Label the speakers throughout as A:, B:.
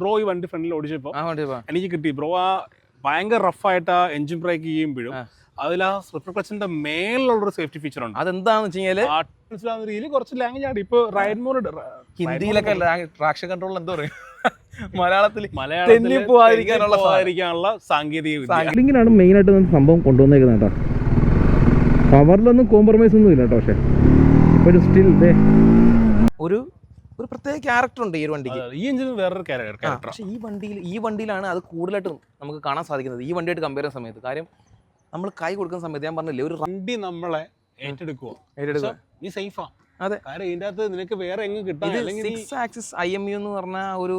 A: Bro ഈ വണ്ടി ഫ്രണ്ടിൽ ഓടിച്ചപ്പോ. എനിക്ക് കിട്ടി. ബ്രോ ആ ഭയങ്കര റഫായിട്ട് ആ എഞ്ചിൻ ബ്രേക്ക് ചെയ്യുമ്പോഴും. അതിൽ ആ സ്ലിപ്പർ ക്ലച്ചിന്റെ മേലുള്ളൊരു സേഫ്റ്റി ഫീച്ചർ ഉണ്ട്.
B: അതെന്താന്ന് വെച്ച് കഴിഞ്ഞാൽ
A: ആ മനസ്സിലാവുന്ന രീതിയിൽ കുറച്ച് ലാംഗ്വേജ് ആണ് ഇപ്പൊ റൈഡ് മോഡ്
B: ഹിന്ദിയിലൊക്കെ ട്രാക്ഷൻ കൺട്രോൾ എന്താ പറയും? മലയാളത്തിൽ
A: സാങ്കേതിക വിദ്യ.
C: മെയിൻ ആയിട്ട് സംഭവം കൊണ്ടുവന്നേക്കുന്നത് കേട്ടോ. പവറിലൊന്നും കോംപ്രമൈസ് ഒന്നും ഇല്ല കേട്ടോ പക്ഷെ. ഇപ്പോഴും സ്റ്റിൽ
B: ഒരു ഒരു പ്രത്യേക ക്യാരക്ടർ ഉണ്ട് ഈ ഒരു വണ്ടിക്ക്.
A: ഈ എഞ്ചിന് വേറൊരു ക്യാരക്ടർ
B: പക്ഷെ ഈ വണ്ടിയിൽ ഈ വണ്ടിയിലാണ് അത് കൂടുതലായിട്ടും നമുക്ക് കാണാൻ സാധിക്കുന്നത്. ഈ വണ്ടിയായിട്ട് കമ്പയർ ചെയ്യുന്ന സമയത്ത്. കാര്യം നമ്മൾ കൈ കൊടുക്കുന്ന സമയത്ത് ഞാൻ പറഞ്ഞില്ലേ ഒരു
A: വണ്ടി നമ്മളെ ഏറ്റെടുക്കുക
B: ഏറ്റെടുക്കുക
A: നീ സേഫാ
B: അതെ.
A: കാരണം ഇതിന്റെ അകത്ത് നിനക്ക് വേറെ എങ്ങും കിട്ടാൻ
B: six axis I M U എന്ന് പറഞ്ഞ ആ ഒരു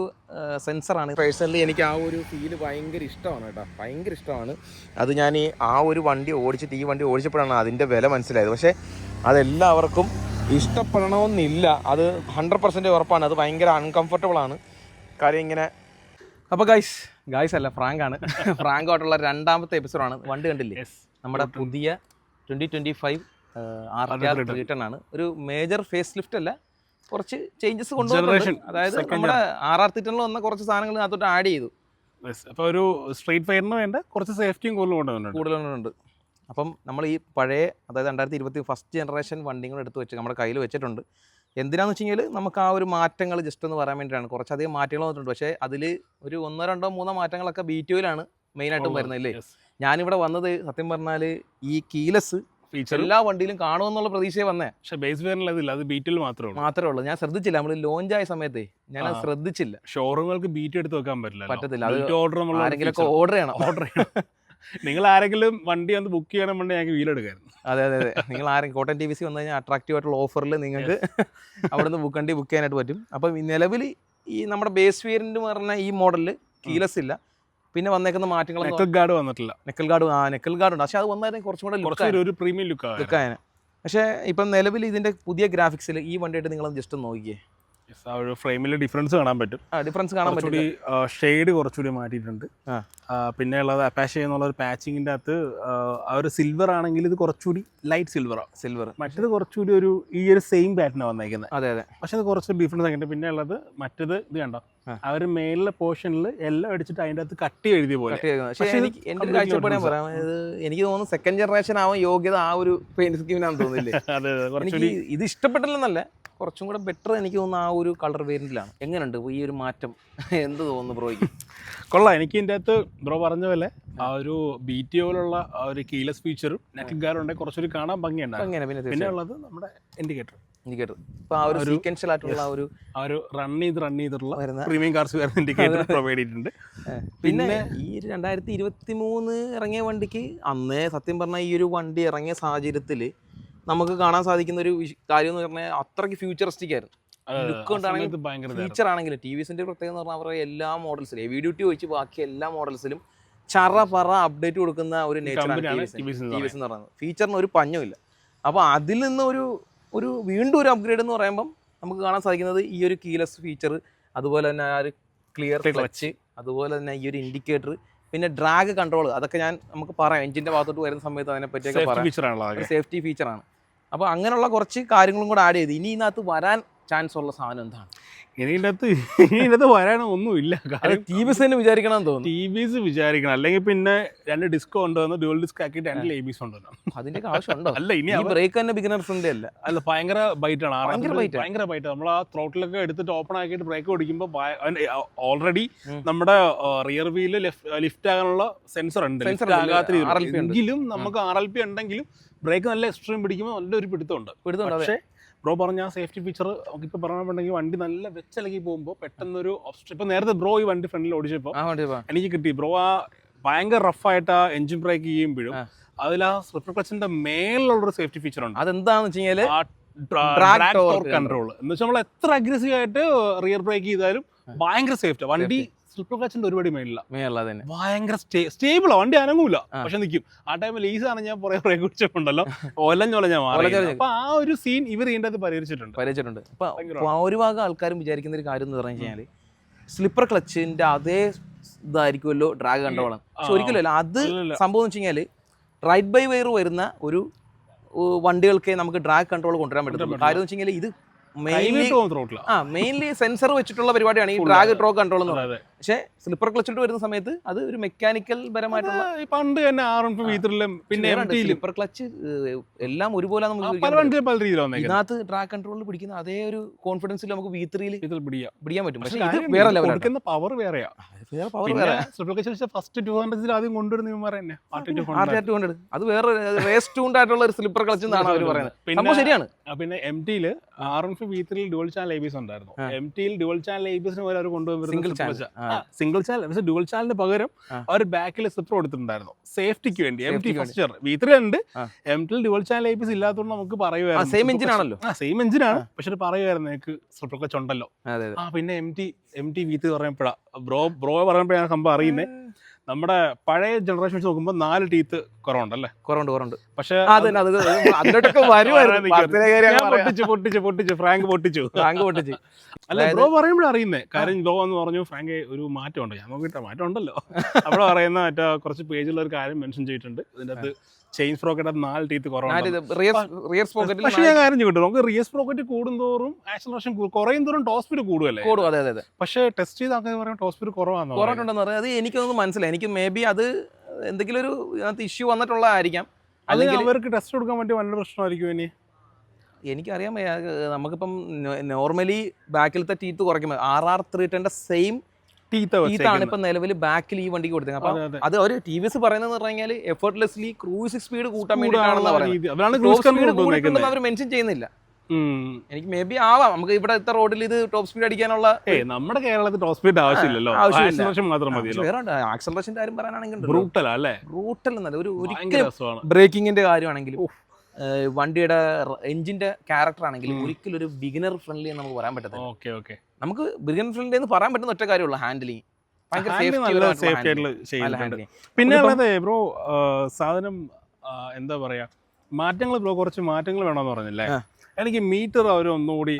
B: സെൻസറാണ് പേഴ്സണലി എനിക്ക് ആ ഒരു ഫീൽ ഭയങ്കര ഇഷ്ടമാണ് കേട്ടോ. ഭയങ്കര ഇഷ്ടമാണ്. അത് ഞാൻ ഈ ആ ഒരു വണ്ടി ഓടിച്ചിട്ട് ഈ വണ്ടി ഓടിച്ചപ്പോഴാണ് അതിന്റെ വില മനസ്സിലായത്. പക്ഷേ അതെല്ലാവർക്കും ഇഷ്ടപ്പെടണമെന്നില്ല. അത് ഹൺഡ്രഡ് പെർസെന്റ് ഉറപ്പാണ്. അത് ഭയങ്കര അൺകംഫർട്ടബിൾ ആണ്. കാര്യം ഇങ്ങനെ അപ്പോൾ ഗൈസ് ഗൈസ് അല്ല ഫ്രാങ്ക് ആണ്. ഫ്രാങ്ക് ആയിട്ടുള്ള രണ്ടാമത്തെ എപ്പിസോഡാണ് വണ്ടി കണ്ടില്ലേ? നമ്മുടെ പുതിയ twenty twenty five R. Return ആണ്. ഒരു മേജർ ഫേസ് ലിഫ്റ്റ് അല്ല. കുറച്ച് ചേഞ്ചസ് കൊണ്ടുവന്നിട്ടുണ്ട്. അതായത് നമ്മുടെ ആർ ആർ തിറ്റണിൽ വന്ന കുറച്ച് സാധനങ്ങൾ അതോട്ട് ആഡ് ചെയ്തു.
A: അപ്പോൾ ഒരു സ്ട്രീറ്റ് ഫയറിന് വേണ്ട കുറച്ച് സേഫ്റ്റിയും കൂടുതൽ കൊണ്ടുവന്നിട്ടുണ്ട്.
B: കൂടുതലുണ്ട് അപ്പം നമ്മൾ ഈ പഴയ അതായത് രണ്ടായിരത്തി ഇരുപത്തി ഫസ്റ്റ് ജനറേഷൻ വണ്ടികൾ എടുത്ത് വെച്ച് നമ്മുടെ കയ്യിൽ വെച്ചിട്ടുണ്ട്. എന്തിനാന്ന് വെച്ച് കഴിഞ്ഞാൽ നമുക്ക് ആ ഒരു മാറ്റങ്ങൾ ജസ്റ്റ് ഒന്ന് പറയാൻ വേണ്ടിയിട്ടാണ്. കുറച്ചധികം മാറ്റങ്ങൾ വന്നിട്ടുണ്ട്. പക്ഷേ അതിൽ ഒരു ഒന്നോ രണ്ടോ മൂന്നോ മാറ്റങ്ങളൊക്കെ ബി ടി ഒയിലാണ് മെയിനായിട്ടും വരുന്നത് അല്ലേ? ഞാനിവിടെ വന്നത് സത്യം പറഞ്ഞാൽ ഈ കീലസ്
A: ഫീച്ചർ
B: എല്ലാ വണ്ടിയിലും കാണുമെന്നുള്ള പ്രതീക്ഷയെ വന്നേ
A: പക്ഷെ ബേസ് അതില്ല അത് ബീറ്റിൽ മാത്രമേ
B: മാത്രമേ ഉള്ളൂ. ഞാൻ ശ്രദ്ധിച്ചില്ല. നമ്മൾ ലോഞ്ച് ആയ സമയത്ത് ഞാൻ ശ്രദ്ധിച്ചില്ല.
A: ഷോറൂമുകൾക്ക് ബീറ്റ് എടുത്ത് വെക്കാൻ പറ്റില്ല
B: പറ്റത്തില്ല. അത്
A: ഓർഡർ നമ്മൾ
B: ആരെങ്കിലും ഓർഡർ ചെയ്യണം.
A: ഓർഡർ ചെയ്യണം. നിങ്ങൾ ആരെങ്കിലും വണ്ടി ഒന്ന് ബുക്ക് ചെയ്യണം വേണ്ടി ഞങ്ങൾക്ക് വീലെടുക്കായിരുന്നു
B: അതെ അതെ അതെ. നിങ്ങൾ ആരെങ്കിലും കോട്ടൺ ടി വി സി വന്നു കഴിഞ്ഞാൽ അട്രാക്റ്റീവ് ആയിട്ടുള്ള ഓഫറിൽ നിങ്ങൾക്ക് അവിടെ നിന്ന് ബുക്ക് വണ്ടി ബുക്ക് ചെയ്യാനായിട്ട് പറ്റും. അപ്പം നിലവിൽ ഈ നമ്മുടെ ബേസ് വേരിയന്റ് പറഞ്ഞ ഈ മോഡലിൽ കീലസ് ഇല്ല. പിന്നെ വന്നേക്കുന്ന മാറ്റങ്ങൾ
A: നെക്കൽ ഗാർഡ് വന്നിട്ടില്ല.
B: നെക്കൽ ഗാർഡ് ആ നെക്കൽ ഗാർഡ് ഉണ്ട്. പക്ഷേ അത് വന്നായിരുന്നു കുറച്ചും കൂടെ
A: ഒരു പ്രീമിയം ലുക്ക്
B: ലുക്കായനെ പക്ഷേ ഇപ്പം നിലവിൽ ഇതിന്റെ പുതിയ ഗ്രാഫിക്സിൽ ഈ വണ്ടിയായിട്ട് നിങ്ങളൊന്ന് ജസ്റ്റ് നോക്കിയേ.
A: ആ ഒരു ഫ്രെയിമിൽ ഡിഫറൻസ് കാണാൻ പറ്റും.
B: ഡിഫറൻസ് കാണാൻ പറ്റും
A: ഷെയ്ഡ് കുറച്ചുകൂടി മാറ്റിയിട്ടുണ്ട്. പിന്നെ ഉള്ളത് അപ്പാഷെ എന്നുള്ള ഒരു പാച്ചിങ്ങിന്റെ അകത്ത് ആ, ആ ഒരു സിൽവർ ആണെങ്കിൽ ഇത് കുറച്ചുകൂടി ലൈറ്റ് സിൽവറാണ്
B: സിൽവർ
A: മറ്റേത് കുറച്ചുകൂടി ഒരു ഈ ഒരു സെയിം പാറ്റേൺ വന്നേക്കുന്നത്
B: അതെ അതെ.
A: പക്ഷെ അത് കുറച്ച് ഡിഫറൻസ് ആക്കിയിട്ട് പിന്നെ ഉള്ളത് മറ്റേത് ഇത് കണ്ടോ?
B: ആ.
A: ഒരു മേലിലെ പോർഷനിൽ എല്ലാം അടിച്ചിട്ട് അതിന്റെ അകത്ത് കട്ടി എഴുതി പോലെ.
B: എനിക്ക് എന്റെ ഒരു കാഴ്ചപ്പാട് പറയാം. ഇത് എനിക്ക് തോന്നുന്നു സെക്കൻഡ് ജനറേഷൻ ആവാൻ യോഗ്യത ആ ഒരു പെയിന്റ്
A: അതെ അതെ
B: എനിക്ക് ഇത് ഇഷ്ടപ്പെട്ടില്ലെന്നല്ല കുറച്ചും കൂടെ ബെറ്റർ എനിക്ക് തോന്നുന്നു ആ ഒരു കളർ വേരിയന്റിലാണ് എങ്ങനെയുണ്ട് ഈ ഒരു മാറ്റം. എന്ത് തോന്നുന്നു ബ്രോയ്ക്ക്?
A: കൊള്ളാം. എനിക്ക് ഇതിന്റെ അകത്ത് ബ്രോ പറഞ്ഞ പോലെ ആ ഒരു ബി ടി ഒയിലുള്ള ആ ഒരു കീലസ് ഫീച്ചറും നെറ്റ് ഗാർഡ് ഉണ്ടെങ്കിൽ കുറച്ചൊരു കാണാൻ
B: ഭംഗിയുണ്ട് പിന്നെ
A: ഉള്ളത് നമ്മുടെ ഇൻഡിക്കേറ്റർ
B: ഇൻഡിക്കേറ്റർ ആ ഒരു സീക്വൻഷ്യൽ ആയിട്ടുള്ള ഒരു
A: ആ ഒരു റൺ ചെയ്ത് റൺ ചെയ്തിട്ടുള്ള പ്രീമിയം കാർസ് വരുന്ന ഇൻഡിക്കേറ്റർ പ്രൊവൈഡ് ചെയ്തിട്ടുണ്ട്.
B: പിന്നെ ഈ രണ്ടായിരത്തി ഇരുപത്തി മൂന്ന് ഇറങ്ങിയ വണ്ടിക്ക് അന്നേ സത്യം പറഞ്ഞാൽ ഈ ഒരു വണ്ടി ഇറങ്ങിയ സാഹചര്യത്തിൽ നമുക്ക് കാണാൻ സാധിക്കുന്ന ഒരു കാര്യം എന്ന് പറഞ്ഞാൽ അത്രയ്ക്ക് ഫ്യൂച്ചറിസ്റ്റിക് ആയിരുന്നു.
A: ലുക്ക്
B: ഫീച്ചർ ആണെങ്കിലും ടി വിസിന്റെ പ്രത്യേകത എന്ന് പറഞ്ഞാൽ അവരുടെ എല്ലാ മോഡൽസിലും ഹെവി ഡ്യൂട്ടി ഒഴിച്ച് ബാക്കി എല്ലാ മോഡൽസിലും ചറ പറ അപ്ഡേറ്റ് കൊടുക്കുന്ന ഒരു നേച്ചറാണ്
A: എന്ന്
B: പറയുന്നത്. ഫീച്ചറിന് ഒരു പഞ്ഞുമില്ല അപ്പോൾ അതിൽ നിന്ന് ഒരു ഒരു വീണ്ടും ഒരു അപ്ഗ്രേഡ് എന്ന് പറയുമ്പം നമുക്ക് കാണാൻ സാധിക്കുന്നത് ഈ ഒരു കീലെസ് ഫീച്ചർ അതുപോലെ തന്നെ ആ ഒരു ക്ലിയർ ക്ലച്ച് അതുപോലെ തന്നെ ഈ ഒരു ഇൻഡിക്കേറ്റർ പിന്നെ ഡ്രാഗ് കൺട്രോൾ അതൊക്കെ ഞാൻ നമുക്ക് പറയാം. എഞ്ചിന്റെ ഭാഗത്തോട്ട് വരുന്ന സമയത്ത് അതിനെ പറ്റിയൊക്കെ പറയാം. സേഫ്റ്റി ഫീച്ചറാണ് അപ്പോൾ അങ്ങനെയുള്ള കുറച്ച് കാര്യങ്ങളും കൂടെ ആഡ് ചെയ്ത് ഇനി ഇതിനകത്ത് വരാൻ ചാൻസ് ഉള്ള സാധനം എന്താണ്?
A: ഇനി ഇതിന്റെ അകത്ത് ഇനി ഇതിന്റെ അകത്ത് വരാനൊന്നുമില്ല കാര്യം
B: ടി വി തന്നെ വിചാരിക്കണം തോന്നുന്നു.
A: ടി വിസ് വിചാരിക്കണം. അല്ലെങ്കിൽ പിന്നെ രണ്ട് ഡിസ്ക് കൊണ്ടുവന്ന് ഡ്യുവൽ ഡിസ്ക് ആക്കിയിട്ട് രണ്ട് എ ബിസ് കൊണ്ടുവരണം.
B: അതിന്റെ ആവശ്യമുണ്ടോ?
A: അല്ല ഇനി
B: ബ്രേക്ക് തന്നെ ബിഗിനർ അല്ല.
A: അല്ല ഭയങ്കര ബൈറ്റ് ആണ്.
B: ഭയങ്കര ബൈറ്റ്
A: ഭയങ്കര ബൈറ്റ് നമ്മൾ ആ ത്രോട്ടിലൊക്കെ എടുത്തിട്ട് ഓപ്പൺ ആക്കിയിട്ട് ബ്രേക്ക് ഓടിക്കുമ്പോൾ ഓൾറെഡി നമ്മുടെ റിയർ വീൽ ലിഫ്റ്റ് ആകാനുള്ള സെൻസർ ഉണ്ട്.
B: Sensor
A: lift. ആകാത്ത രീതിയിൽ. എങ്കിലും നമുക്ക് ആർ എൽ പി ഉണ്ടെങ്കിലും ബ്രേക്ക് നല്ല എക്സ്ട്രീം പിടിക്കുമ്പോൾ നല്ലൊരു പിടുത്തമുണ്ട്.
B: പിടുത്തമുണ്ട്
A: പക്ഷേ ബ്രോ പറഞ്ഞ ആ സേഫ്റ്റി ഫീച്ചർ നമുക്കിപ്പോൾ പറഞ്ഞിട്ടുണ്ടെങ്കിൽ വണ്ടി നല്ല വെച്ചലകി പോകുമ്പോൾ പെട്ടെന്നൊരു obstacle- ഇപ്പൊ നേരത്തെ ബ്രോ ഈ വണ്ടി ഫ്രണ്ടിൽ ഓടിച്ചപ്പോൾ
B: വാ.
A: എനിക്ക് കിട്ടി. ബ്രോ ആ ഭയങ്കര റഫായിട്ട് ആ എഞ്ചിൻ ബ്രേക്ക് ചെയ്യുമ്പോഴും. അതിൽ ആ സ്ലിപ്പർ ക്ലച്ചിന്റെ മേലുള്ളൊരു സേഫ്റ്റി ഫീച്ചർ ഉണ്ട്.
B: അതെന്താന്ന് വെച്ച്
A: ഡ്രാഗ് കൺട്രോൾ എന്ന് വെച്ചാൽ നമ്മൾ എത്ര അഗ്രസീവ് ആയിട്ട് റിയർ ബ്രേക്ക് ചെയ്താലും ഭയങ്കര സേഫ്റ്റി വണ്ടി സ്ലിപ്പർ ക്ലച്ചിന്റെ ഒരുപാടി മേലില്ല
B: മേലുള്ള തന്നെ.
A: ഭയങ്കര സ്റ്റേബിളാ വണ്ടി അനങ്ങൂല. പക്ഷെ നിൽക്കും ആ ടൈമിൽ ഈസാണ് ഞാൻ പുറകെ പുറകെ കുടിച്ചിട്ടുണ്ടല്ലോ. ഒലഞ്ഞോല ഞാൻ മാറി അപ്പൊ ആ ഒരു സീൻ ഇവർ ഇതിന്റെ അത് പരിഹരിച്ചിട്ടുണ്ട്.
B: പരിഹരിച്ചിട്ടുണ്ട്. അപ്പൊ ഭൂരിഭാഗം ആ ഒരു ഭാഗം ആൾക്കാരും വിചാരിക്കുന്ന ഒരു കാര്യം എന്ന് പറഞ്ഞു കഴിഞ്ഞാൽ സ്ലിപ്പർ ക്ലച്ചിന്റെ അതേ ഇതായിരിക്കുമല്ലോ ഡ്രാഗ് കണ്ടോളം. പക്ഷെ ഒരിക്കലും അത് സംഭവം എന്ന് വെച്ച് റൈറ്റ് ബൈ വയർ വരുന്ന ഒരു വണ്ടികൾക്ക് നമുക്ക് ഡ്രാഗ് കൺട്രോൾ കൊണ്ടുവരാൻ
A: പറ്റും
B: കാര്യം എന്ന് വെച്ചാൽ ഇത് മെയിൻലി ആ മെയിൻലി സെൻസർ വെച്ചിട്ടുള്ള പരിപാടിയാണ് ഈ ഡ്രാഗ് ട്രോ കൺട്രോൾ എന്ന് പറയുന്നത്. പക്ഷേ സ്ലിപ്പർ ക്ലച്ചിട്ട് വരുന്ന സമയത്ത് അത് ഒരു മെക്കാനിക്കൽ പരമായിട്ടുള്ള
A: പണ്ട് തന്നെ ആർ എം പി വീട്ടിലും പിന്നെ എം
B: സ്ലിപ്പർ ക്ലച്ച് എല്ലാം ഒരുപോലെ നമുക്ക്
A: പല വന്നേക്കുന്നത്.
B: ഇതിനകത്ത് ട്രാക്ക് കൺട്രോളിൽ പിടിക്കുന്ന അതേ ഒരു കോൺഫിഡൻസിൽ നമുക്ക് വി ത്രീയിൽ പിടിക്കാൻ പറ്റും. പക്ഷേ ഇത് വേറെ ലെവലാണ്
A: പവർ വേറെയാ.
B: വേറെ പവർ വേറെ.
A: ഫസ്റ്റ് ടു ഹൺഡ്രഡിൽ ആദ്യം കൊണ്ടുവരുന്ന ഇവന്മാർ തന്നെ. ടു
B: ഹൺഡ്രഡ് അത് വേറെ റേസ് ട്യൂൺഡ് ആയിട്ടുള്ള ഒരു സ്ലിപ്പർ ക്ലച്ച് എന്നാണ് അവർ പറയുന്നത്. ശരിയാണ്.
A: പിന്നെ എം ടിയിൽ ആർ എം ഫി വി ത്രീയിൽ ഡുവൽ ചാനൽ ബിസ് ഉണ്ടായിരുന്നു. എം ടിയിൽ ഡുവൽ ചാനൽ ബിസിന് പോലെ അവർ കൊണ്ടുവരുന്നത്
B: single channel.
A: Single channel dual ചാനലിന് പകരം അവർ ബാക്കിൽ സ്ലിപ്പർ കൊടുത്തിട്ടുണ്ടായിരുന്നു. സേഫ്റ്റിക്ക് വേണ്ടി M T first V three ഉണ്ട്. M T dual channel ABS ഇല്ലാത്തതുകൊണ്ട് നമുക്ക് പറയുമായിരുന്നു
B: സെയിം എഞ്ചിൻ ആണല്ലോ.
A: ആ സെയിം ആണ്. പക്ഷെ പറയുമായിരുന്നു എനിക്ക് സ്ലിപ്പർ ക്ലച്ച് ഉണ്ടല്ലോ
B: അതെ
A: ആ പിന്നെ M T M T V three പറയുമ്പോഴാണ് ബ്രോ ബ്രോ പറയുമ്പോഴാണ് സംഭവം അറിയുന്നത് നമ്മുടെ പഴയ ജനറേഷൻ വെച്ച് നോക്കുമ്പോൾ നാല് ടീത്ത് കുറവുണ്ടല്ലേ?
B: കുറവുണ്ട് കുറവുണ്ട്.
A: പക്ഷേ പൊട്ടിച്ചു പൊട്ടിച്ചു പൊട്ടിച്ചു ഫ്രാങ്ക് പൊട്ടിച്ചു.
B: ഫ്രാങ്ക് പൊട്ടിച്ചു.
A: അല്ല ബ്രോ പറയുമ്പോഴേ അറിയുന്നേ. കാര്യം ബ്രോ എന്ന് പറഞ്ഞു ഫ്രാങ്ക് ഒരു മാറ്റം ഉണ്ട് ഞാൻ നോക്കിയിട്ട് മാറ്റം ഉണ്ടല്ലോ അവിടെ പറയുന്ന മറ്റേ കുറച്ച് പേജിലുള്ള ഒരു കാര്യം മെൻഷൻ ചെയ്തിട്ടുണ്ട്. ഇതിന്റെ അകത്ത് ചെയിൻ സ്പ്രോക്കറ്റ് നാല് ടീത്ത്
B: കുറവാണ് റിയർ സ്പ്രോക്കറ്റ്
A: പക്ഷെ ഞാൻ കാര്യം നമുക്ക് റിയസ് പ്രോക്കറ്റ് കൂടുന്തോറും ആക്സലറേഷൻ കുറയും തോറും ടോസ് സ്പീഡ് കൂടുമല്ലേ
B: കൂടും. അതെ അതെ
A: പക്ഷേ ടെസ്റ്റ് ചെയ്ത് ആൾക്കാർ പറയുമ്പോൾ ടോസ് സ്പീഡ് പറയുന്നത്.
B: കുറവുണ്ടെന്ന് പറയാം അത് എനിക്കൊന്നും മനസ്സിലായി. എനിക്ക് മേ ബി അത് എന്തെങ്കിലും ഒരു അതിനകത്ത് ഇഷ്യൂ വന്നിട്ടുള്ളതായിരിക്കാം. അല്ലെങ്കിൽ
A: അവർക്ക് ടെസ്റ്റ് കൊടുക്കാൻ പറ്റിയ വല്ല പ്രശ്നമായിരിക്കും ഇനി?
B: എനിക്കറിയാൻ നമുക്കിപ്പം നോർമലി ബാക്കിലത്തെ ടീത്ത് കുറയ്ക്കുമ്പോൾ ആർ ആർ ത്രീ ടെന്റെ സെയിം
A: ടീത്ത
B: ടീത്താണ് ഇപ്പം നിലവിൽ ബാക്കിൽ ഈ വണ്ടിക്ക് കൊടുത്തത് അപ്പം
A: അതെ,
B: ഒരു ടി വി എസ് പറയുന്നത് പറഞ്ഞാൽ എഫർട്ട്ലെസ്ലി ക്രൂസിംഗ് സ്പീഡ് കൂട്ടാൻ വേണ്ടിയിട്ടാണെന്ന് പറയുന്നത്.
A: ക്രൂസ്
B: അവർ മെൻഷൻ ചെയ്യുന്നില്ല. എനിക്ക് മേ ബി ആവാം. നമുക്ക് ഇവിടെ ഇത്ര റോഡിൽ ഇത് ടോപ്പ് സ്പീഡ് അടിക്കാനുള്ള
A: നമ്മുടെ കേരളത്തിൽ ടോപ്പ് സ്പീഡ് ആവശ്യമില്ലല്ലോ. മാത്രം
B: ആക്സലറേഷന്റെ കാര്യം പറയാനാണെങ്കിൽ
A: ബ്രൂട്ടൽ അല്ലേ?
B: ബ്രൂട്ടൽ എന്നല്ല. ഒരു ഒരിക്കലും ബ്രേക്കിങ്ങിന്റെ കാര്യമാണെങ്കിലും. വണ്ടിയുടെ എഞ്ചിന്റെ ക്യാരക്ടർ ആണെങ്കിലും ഒരിക്കലും ഒരു ബിഗിനർ ഫ്രണ്ട്ലി എന്ന് നമുക്ക് പറയാൻ പറ്റത്തില്ല.
A: Okay okay.
B: നമുക്ക് ബിഗിനർ ഫ്രണ്ട്ലി എന്ന് പറയാൻ പറ്റുന്ന ഒറ്റ കാര്യമുള്ളൂ ഹാൻഡിലിംഗ്
A: പിന്നെ ബ്രോ സാധനം എന്താ പറയാ മാറ്റങ്ങൾ ബ്രോ കുറച്ച് മാറ്റങ്ങൾ വേണമെന്ന് പറഞ്ഞില്ലേ. എനിക്ക് മീറ്റർ അവർ ഒന്നുകൂടി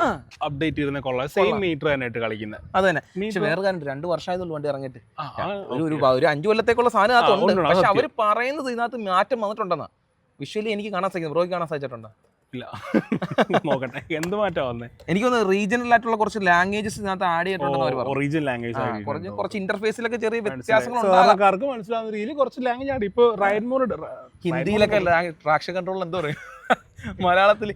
A: അപ്ഡേറ്റ് ചെയ്തതിനെ കൊള്ളാം. സെയിം മീറ്റർ തന്നെ ഇട്ട് കളിക്കുന്നത്.
B: അത് തന്നെ. പക്ഷെ
A: മീറ്റർ
B: വേറെ കാര്യം രണ്ട് വർഷമായതുള്ളൂ വണ്ടി ഇറങ്ങിയിട്ട്. ഒരു ഒരു അഞ്ചു കൊല്ലത്തേക്കുള്ള സാധനം അതിനകത്തുണ്ട്. പക്ഷെ അവർ പറയുന്നത് ഇതിനകത്ത് മാറ്റം വന്നിട്ടുണ്ടെന്നാ. വിഷ്വലി എനിക്ക് കാണാൻ സാധിക്കും ബ്രോയ്ക്ക് കാണാൻ സാധിച്ചിട്ടുണ്ടോ?
A: ഇല്ല. നോക്കട്ടെ. എന്ത് മാറ്റാ വന്നേ
B: എനിക്ക് തോന്നുന്നു റീജിയണൽ ആയിട്ടുള്ള കുറച്ച് ലാംഗ്വേജസ് ഇതിനകത്ത് ആഡ് ചെയ്തിട്ടുണ്ടെന്ന്
A: ഒറിജിനൽ ലാംഗ്വേജ്
B: കുറച്ച് കുറച്ച് ഇന്റർഫേസിലൊക്കെ ചെറിയ
A: സാധാരണക്കാർക്ക് മനസ്സിലാവുന്ന രീതിയിൽ കുറച്ച് ലാംഗ്വേജ് ആണ് ഇപ്പൊ റൈഡ് മോഡ്
B: ഹിന്ദിയിലൊക്കെ ട്രാക്ഷൻ കൺട്രോൾ എന്താ പറയുക മലയാളത്തിൽ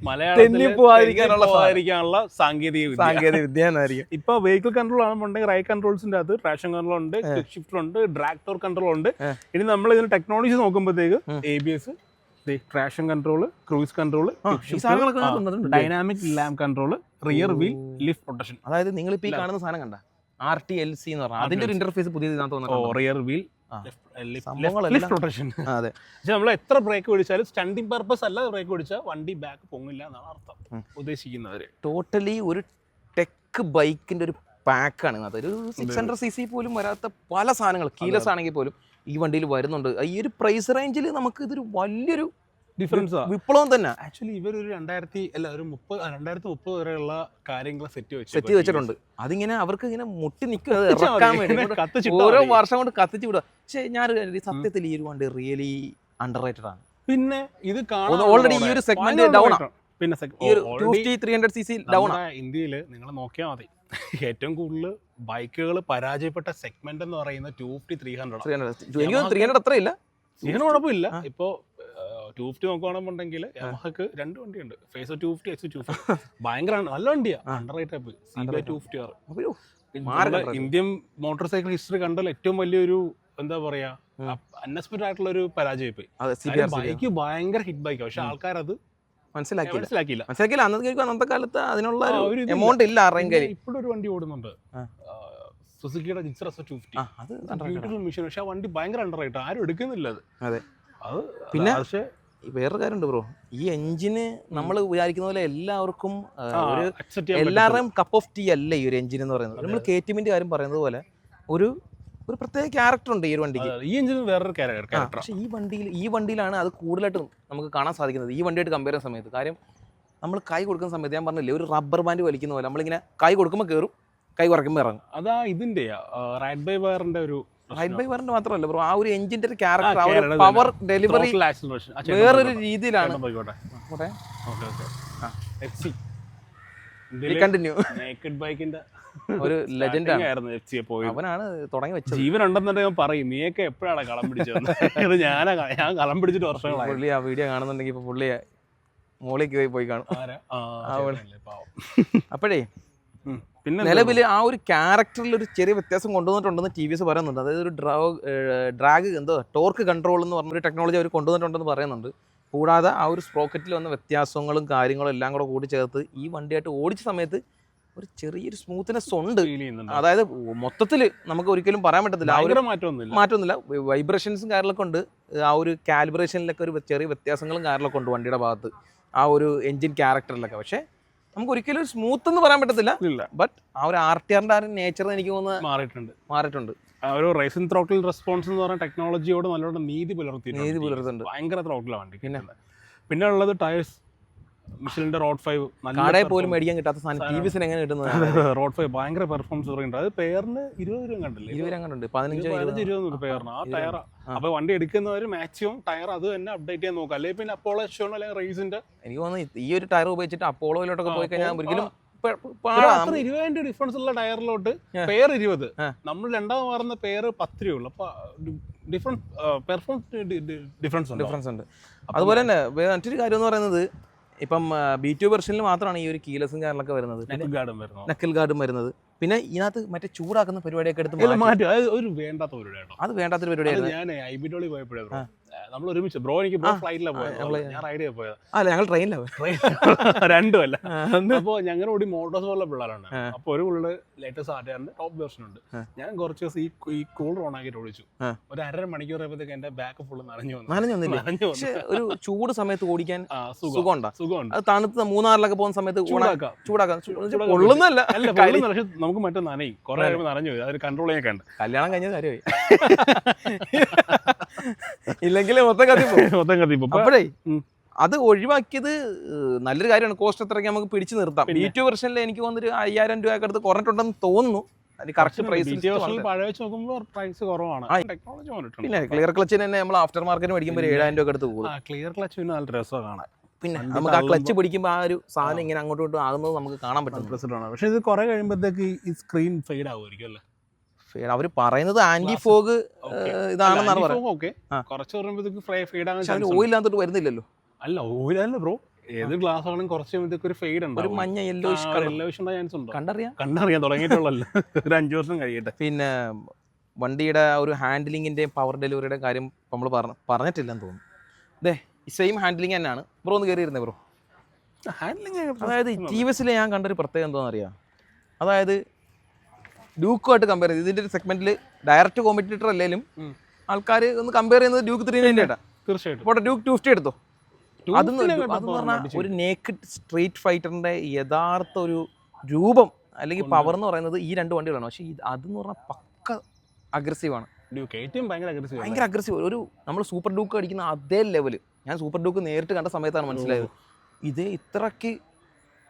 B: പോവാതിരിക്കാനുള്ള
A: സാങ്കേതിക വിദ്യ.
B: സാങ്കേതിക വിദ്യ
A: ഇപ്പൊ വെഹിക്കിൾ കൺട്രോൾ ആണെന്നുണ്ടെങ്കിൽ റൈറ്റ് കൺട്രോൾസിന്റെ അത് ട്രാക്ഷൻ കൺട്രോൾ ഉണ്ട് ഷിഫ്റ്റർ ഉണ്ട് ഡ്രാക്ടോർ കൺട്രോൾ ഉണ്ട്. ഇനി നമ്മൾ ഇതിന് ടെക്നോളജി നോക്കുമ്പോഴത്തേക്ക്. A B S traction control cruise control dynamic Lam control rear wheel lift protection
B: അതായത് നിങ്ങൾ ഇപ്പോൾ ഈ കാണുന്ന സാധനം കണ്ട? ആർ ടി എൽ സി എന്ന് പറഞ്ഞാൽ അതിന്റെ ഒരു ഇന്റർഫേസ് പുതിയത്
A: റിയർ വീൽ പ്രൊട്ടക്ഷൻ
B: അതെ.
A: പക്ഷെ നമ്മൾ എത്ര ബ്രേക്ക് പിടിച്ചാലും സ്റ്റണ്ടിങ് പർപ്പസ് അല്ല ബ്രേക്ക് പിടിച്ചാൽ വണ്ടി ബാക്ക് പൊങ്ങില്ല എന്നാണ് അർത്ഥം
B: ഉദ്ദേശിക്കുന്നത്
A: ഉദ്ദേശിക്കുന്നവര്.
B: ടോട്ടലി ഒരു ടെക് ബൈക്കിന്റെ ഒരു പാക്കാണ്. ഇതിനകത്ത് ഒരു സിക്സ് ഹൺഡ്രഡ് സി സി പോലും വരാത്ത പല സാധനങ്ങൾ. കീലസ് ആണെങ്കിൽ പോലും ഈ വണ്ടിയിൽ വരുന്നുണ്ട്. ഈ ഒരു പ്രൈസ് റേഞ്ചിൽ നമുക്ക് ഇതൊരു വലിയൊരു
A: ഡിഫറൻസ്
B: വിപ്ലവം തന്നെ.
A: ആക്ച്വലി ഇവർ ഒരു രണ്ടായിരത്തി അല്ല ഒരു മുപ്പത് രണ്ടായിരത്തി മുപ്പത് വരെയുള്ള കാര്യങ്ങൾ സെറ്റ് വെച്ച്
B: സെറ്റ് വെച്ചിട്ടുണ്ട്. അതിങ്ങനെ അവർക്ക് ഇങ്ങനെ മുട്ടി ഇങ്ങോട്ട് ഓരോ വർഷം കൊണ്ട് കത്തിച്ചു വിടുക. പക്ഷേ ഞാൻ സത്യത്തിൽ ഈ ഒരു വണ്ടി റിയലി അണ്ടർ റേറ്റഡ് ആണ്.
A: പിന്നെ ഇത്
B: ഓൾറെഡി ഈ ഒരു സെഗ്മെന്റ് ഡൗൺ ആണ്.
A: പിന്നെ ഇന്ത്യയിൽ നിങ്ങൾ നോക്കിയാൽ മതി. ഏറ്റവും കൂടുതൽ ബൈക്കുകൾ പരാജയപ്പെട്ട സെഗ്മെന്റ് എന്ന് പറയുന്ന two fifty three hundred
B: three hundred എനിക്ക് ത്രീ ഹൺഡ്രഡ് അത്ര ഇല്ല
A: ഇതിന് കുഴപ്പമില്ല.
B: ആ.
A: ഇപ്പോ ടു ഫിഫ്റ്റി നോക്കുകയാണെന്നുണ്ടെങ്കിൽ യമഹക്ക് രണ്ട് വണ്ടിയുണ്ട്. FZ two fifty X two fifty ഭയങ്കര നല്ല
B: വണ്ടിയാണ്.
A: അണ്ടർ റേറ്റ് ആപ്പ് സി ബി ടു ഫിഫ്റ്റി ആറ്. ഇന്ത്യൻ മോട്ടോർ സൈക്കിൾ ഹിസ്റ്ററി കണ്ടാൽ ഏറ്റവും വലിയൊരു എന്താ പറയാ. അൺഎക്സ്പെക്ടഡ് ആയിട്ടുള്ള ഒരു
B: ആർ
A: ബൈക്ക് ഭയങ്കര ഹിറ്റ് ബൈക്കാണ് പക്ഷെ
B: ഉം. മനസ്സിലാക്കിയില്ല.
A: മനസ്സിലാക്കിയില്ല.
B: മനസ്സിലാക്കിയില്ല. അന്നത്തെ കേൾക്കും അന്നത്തെ കാലത്ത് അതിനുള്ള
A: ഒരു
B: എമൗണ്ട് ഇല്ല ആരുടെയും കയ്യിൽ
A: ഇപ്പോഴും ഒരു വണ്ടി ഓടുന്നുണ്ട്. സുസുക്കിയുടെ ജിക്സർ എസ് ടു ഫിഫ്റ്റി
B: അത്.
A: ബ്യൂട്ടിഫുൾ മെഷീൻ പക്ഷെ ആ വണ്ടി ഭയങ്കര അണ്ടർ ആയിട്ട്. ആരും എടുക്കുന്നില്ല അത്.
B: അതെ.
A: അത്
B: പിന്നെ
A: പക്ഷേ
B: വേറൊരു കാര്യമുണ്ട് ബ്രോ. ഈ എഞ്ചിന് നമ്മൾ വിചാരിക്കുന്ന പോലെ എല്ലാവർക്കും ഒരു എല്ലാവരുടെയും കപ്പ് ഓഫ് ടീ അല്ല ഈ ഒരു എഞ്ചിൻ എന്ന് പറയുന്നത്? നമ്മൾ കെ ടി കാര്യം പറയുന്നത് പോലെ ഒരു ഒരു പ്രത്യേക ക്യാരക്ടർ ഉണ്ട് ഈ ഒരു വണ്ടിക്ക്.
A: ഈ എഞ്ചിന് വേറൊരു ക്യാരക്ടർ
B: പക്ഷേ ഈ വണ്ടിയിൽ ഈ വണ്ടിയിലാണ് അത് കൂടുതലായിട്ടും നമുക്ക് കാണാൻ സാധിക്കുന്നത്. ഈ വണ്ടിയായിട്ട് കമ്പയർ ചെയ്യുന്ന സമയത്ത്. കാര്യം നമ്മൾ കൈ കൊടുക്കുന്ന സമയത്ത് ഞാൻ പറഞ്ഞില്ലേ ഒരു റബ്ബർ ബാൻഡ് വലിക്കുന്ന പോലെ. നമ്മളിങ്ങനെ കൈ കൊടുക്കുമ്പോൾ കയറും കൈ കുറയ്ക്കുമ്പോൾ ഇറങ്ങും.
A: അതാ ഇതിന്റെ റൈഡ് ബൈ വയറിന്റെ ഒരു
B: റൈഡ് ബൈ വയറിന്റെ മാത്രമല്ല ബ്രോ ആ ഒരു എഞ്ചിന്റെ ഒരു ക്യാരക്ടർ ആ ഒരു പവർ ഡെലിവറി വേറൊരു രീതിയിലാണ്.
A: Okay okay.
B: ആ.
A: എഫ് സി
B: കണ്ടിന്യൂ
A: നേക്കഡ് ബൈക്കിന്റെ
B: ഒരു ലെജൻഡ്
A: ആയിരുന്നു എഫ് പോയത്.
B: അവനാണ് തുടങ്ങി വെച്ചത്.
A: ജീവൻ ഉണ്ടെന്നുണ്ടെങ്കിൽ പറയും നീയൊക്കെ എപ്പോഴാണ് കളം പിടിച്ചത്? ഞാനാ ഞാൻ കളം പിടിച്ചിട്ട് വർഷങ്ങളായി.
B: പുള്ളി ആ വീഡിയോ കാണുന്നുണ്ടെങ്കിൽ ഇപ്പൊ പുള്ളി മോളിലേക്ക് പോയി പോയി കാണും. അപ്പോഴേ
A: പിന്നെ
B: നിലവിൽ ആ ഒരു ക്യാരക്ടറിൽ ഒരു ചെറിയ വ്യത്യാസം കൊണ്ടുവന്നിട്ടുണ്ടെന്ന് ടി വി എസ് പറയുന്നുണ്ട്. അതായത് ഒരു ഡ്രാഗ് ഡ്രാഗ് എന്തോ ടോർക്ക് കൺട്രോൾ എന്ന് പറഞ്ഞ ഒരു ടെക്നോളജി അവർ കൊണ്ടുവന്നിട്ടുണ്ടെന്ന് പറയുന്നുണ്ട്. കൂടാതെ ആ ഒരു സ്പ്രോക്കറ്റിൽ വന്ന വ്യത്യാസങ്ങളും കാര്യങ്ങളും എല്ലാം കൂടെ കൂടി ചേർത്ത് ഈ വണ്ടിയായിട്ട് ഓടിച്ച സമയത്ത് ഒരു ചെറിയൊരു സ്മൂത്ത്നെസ് ഉണ്ട്. അതായത് മൊത്തത്തിൽ നമുക്ക് ഒരിക്കലും പറയാൻ പറ്റത്തില്ല. ആ ഒരു
A: മാറ്റമൊന്നുമില്ല.
B: മാറ്റമൊന്നുമില്ല. വൈബ്രേഷൻസും കാര്യങ്ങളൊക്കെ ഉണ്ട്. ആ ഒരു കാലിബ്രേഷനിലൊക്കെ ഒരു ചെറിയ വ്യത്യാസങ്ങളും കാര്യങ്ങളൊക്കെ ഉണ്ട് വണ്ടിയുടെ ഭാഗത്ത്. ആ ഒരു എൻജിൻ ക്യാരക്ടറിലൊക്കെ പക്ഷേ നമുക്ക് ഒരിക്കലും സ്മൂത്ത് എന്ന് പറയാൻ പറ്റത്തില്ല. ബട്ട് ആ ഒരു ആർ ടി ആറിന്റെ ആ ഒരു നേച്ചർ എനിക്ക് തോന്നുന്നത്
A: മാറിയിട്ടുണ്ട്.
B: മാറിയിട്ടുണ്ട്.
A: ഒരു റേസിംഗ് ത്രോട്ടിൽ റെസ്പോൺസ് എന്ന് പറഞ്ഞ ടെക്നോളജിയോട് നല്ലോണം നീതി പുലർത്തിയിട്ടുണ്ട്.
B: നീതി പുലർത്തുന്നുണ്ട്.
A: ഭയങ്കര ത്രോട്ടിലാണ് വണ്ടി.
B: പിന്നെ?
A: പിന്നെ? ഉള്ളത് ടയേഴ്സ് മിഷലിന്റെ റോഡ് ഫൈവ്
B: കടയിൽ പോലും മേടിക്കാൻ കിട്ടാത്ത സാധനം ടി വിസിന് എങ്ങനെ കിട്ടുന്നത്
A: റോഡ് ഫൈവ് ഭയങ്കര പെർഫോമൻസ് പറയുന്നുണ്ട് അത് പേരിന് ഇരുപത് രൂപ കണ്ടില്ലേ?
B: ഇരുപത് അങ്ങനെ ഉണ്ട് പതിനഞ്ച്
A: പതിനഞ്ച്
B: ഇരുപത്
A: പേരിന് ആ
B: ടയർ
A: അപ്പൊ വണ്ടി എടുക്കുന്നവർ മാക്സിമം ടയർ അത് തന്നെ അപ്ഡേറ്റ് ചെയ്യാൻ നോക്കുക. അല്ലെങ്കിൽ പിന്നെ അപ്പോളോ അല്ലെങ്കിൽ റേസിന്റെ
B: എനിക്ക് തോന്നുന്നു ഈ ഒരു ടയർ ഉപയോഗിച്ചിട്ട് അപ്പോളോയിലോട്ടൊക്കെ പോയി കഴിഞ്ഞാൽ ഒരിക്കലും
A: ഇരുപതിന്റെ ഡിഫറൻസ് ഉള്ള ടയറിലോട്ട്. പേർ ഇരുപത്. നമ്മൾ രണ്ടാമത് മാറുന്ന പേര് പത്ത് രൂപ ഉള്ളു. അപ്പൊ ഡിഫറൻസ് പെർഫോമൻസ് ഡിഫറൻസ് ഉണ്ട്?
B: ഡിഫറൻസ് ഉണ്ട്. അതുപോലെ തന്നെ വേറെ മറ്റൊരു കാര്യം എന്ന് പറയുന്നത് ഇപ്പം ബി ടു വെർഷനിൽ മാത്രമാണ് ഈ ഒരു കീലസും കാര്യങ്ങളൊക്കെ വരുന്നത്. നക്കിൽ ഗാർഡും വരുന്നത്. പിന്നെ ഇതിനകത്ത് മറ്റേ ചൂടാക്കുന്ന പരിപാടിയൊക്കെ എടുത്ത് മാറ്റും.
A: അത് വേണ്ടാത്ത പരിപാടിയാണ്
B: അത് വേണ്ടാത്തൊരു പരിപാടിയാണ്
A: ഞാൻ ഐബിഡോളി പോയപ്പോഴേ. നമ്മൾ ഒരുമിച്ച്. ബ്രോ എനിക്ക് ബ്രോ ഫ്ലൈറ്റിലാണ് പോയത്. ഞാൻ റൈഡ് ചെയ്ത് പോയത്.
B: അല്ല ഞങ്ങൾ ട്രെയിനിലാണ്
A: രണ്ടും അല്ല അപ്പോൾ ഞങ്ങളുടെ കൂടി മോട്ടോഴ്സ് പോലുള്ള പിള്ളേരുണ്ട്.
B: അപ്പോൾ
A: അപ്പൊ ഒരു പുള്ളി ലേറ്റസ്റ്റ് ആർട്ടിയാറിന്റെ ടോപ്പ് വേർഷൻ ഉണ്ട്. ഞാൻ കുറച്ച് ദിവസം ഈ ഈ കൂളർ ഓൺ ആക്കിയിട്ട് ഓടിച്ചു. ഒരു അര മണിക്കൂർ ആയപ്പോഴത്തേക്ക് എന്റെ ബാക്ക് ഫുള്ള് നനഞ്ഞു വന്നു. നനഞ്ഞു
B: പക്ഷെ ഒരു ചൂട് സമയത്ത് ഓടിക്കാൻ സുഖമുണ്ടാ?
A: സുഖമുണ്ട്.
B: അത് തണുത്ത് മൂന്നാറിലൊക്കെ പോകുന്ന സമയത്ത്
A: ചൂടാക്കാം. അല്ല. പക്ഷെ നമുക്ക് മറ്റേ നനയും. കുറെ കഴിയുമ്പോൾ നനഞ്ഞു പോയി. കൺട്രോൾ ചെയ്യാൻ കണ്ട്.
B: കല്യാണം കഴിഞ്ഞ കാര്യമായി. ഇല്ലെങ്കിൽ മൊത്തം കത്തി
A: മൊത്തം കത്തിപ്പോ
B: അപ്പോഴേ. അത് ഒഴിവാക്കിയത് നല്ലൊരു കാര്യമാണ്. കോസ്റ്റ് അത്രയ്ക്ക് നമുക്ക് പിടിച്ചു നിർത്താം. ബി. ടു വെർഷനിൽ എനിക്ക് തോന്നുന്നൊരു അയ്യായിരം രൂപയൊക്കെ അടുത്ത് കുറഞ്ഞിട്ടുണ്ടെന്ന് തോന്നുന്നു. കറക്റ്റ് പ്രൈസ്
A: പ്രൈസ് കുറവാണ്.
B: പിന്നെ ക്ലിയർ ക്ലച്ചിന് തന്നെ നമ്മൾ ആഫ്റ്റർ മാർക്കറ്റ് മേടിക്കുമ്പോൾ ഏഴായിരം രൂപ അടുത്ത് കൂടും
A: ക്ലിയർ ക്ലച്ച് നല്ല രസമാണ് കാണാൻ.
B: പിന്നെ നമുക്ക് ആ ക്ലച്ച് പിടിക്കുമ്പോൾ ആ ഒരു സാധനം ഇങ്ങനെ അങ്ങോട്ടും ഇങ്ങോട്ടും ആകുന്നത് നമുക്ക് കാണാൻ പറ്റും
A: പക്ഷേ ഇത് കുറെ കഴിയുമ്പോഴത്തേക്ക് ഈ സ്ക്രീൻ ഫെയ്ഡ് ആവുമായിരിക്കും അല്ലേ?
B: അവർ പറയുന്നത് ആന്റി ഫോഗ് ഇതാണെന്നാണ് പറയുന്നത്.
A: കുറച്ച്
B: അകത്തോട്ട് വരുന്നില്ലല്ലോ.
A: അല്ല ഓയിൽ അല്ല ബ്രോ ഏത് ഗ്ലാസ് ആണെങ്കിലും കുറച്ച് ഇതൊക്കെ ഒരു ഫെയ്ഡ്
B: ഒരു
A: മഞ്ഞ
B: മഞ്ഞ യെല്ലോ
A: യെല്ലോയിഷ് ഉണ്ടായ ചാൻസ് ഉണ്ടോ?
B: കണ്ടറിയാം.
A: കണ്ടറിയാൻ തുടങ്ങിയിട്ടുള്ളല്ലോ ഒരു അഞ്ചു വർഷം കഴിയട്ടെ.
B: പിന്നെ വണ്ടിയുടെ ഒരു ഹാൻഡിലിങ്ങിന്റെയും പവർ ഡെലിവറിയുടെ കാര്യം നമ്മൾ പറഞ്ഞ പറഞ്ഞിട്ടില്ലെന്ന് തോന്നുന്നു. ദേ സെയിം ഹാൻഡിലിംഗ് തന്നെയാണ്. ബ്രോ ഒന്ന് കയറിയിരുന്നേ ബ്രോ
A: ഹാൻഡിലിംഗ്
B: അതായത് ടി വി ഞാൻ കണ്ടൊരു പ്രത്യേകം എന്താണെന്ന് അറിയാം? അതായത് ഡ്യൂക്കുമായിട്ട് കമ്പയർ ചെയ്ത് ഇതിന്റെ ഒരു സെഗ്മെന്റിൽ ഡയറക്റ്റ് കോമ്പറ്റീറ്റർ അല്ലെങ്കിലും ആൾക്കാർ ഒന്ന് കമ്പയർ ചെയ്യുന്നത് ഡ്യൂക്ക് ത്രീ നയന്റി
A: തീർച്ചയായിട്ടും.
B: ഡ്യൂക്ക് ടു ഫിഫ്റ്റി എടുത്തോ? അതെന്ന് പറഞ്ഞാൽ ഒരു നേക്കഡ് സ്ട്രീറ്റ് ഫൈറ്ററിന്റെ യഥാർത്ഥ ഒരു രൂപം അല്ലെങ്കിൽ. പവർ എന്ന് പറയുന്നത് ഈ രണ്ട് വണ്ടികളാണ്. പക്ഷേ അതെന്ന് പറഞ്ഞാൽ പക്ക അഗ്രസീവാണ്
A: ഭയങ്കര
B: അഗ്രസീവ് ഒരു നമ്മൾ സൂപ്പർ ഡൂക്ക് അടിക്കുന്ന അതേ ലെവൽ ഞാൻ സൂപ്പർ ഡൂക്ക് നേരിട്ട് കണ്ട സമയത്താണ് മനസ്സിലായത്. ഇത് ഇത്രയ്ക്ക്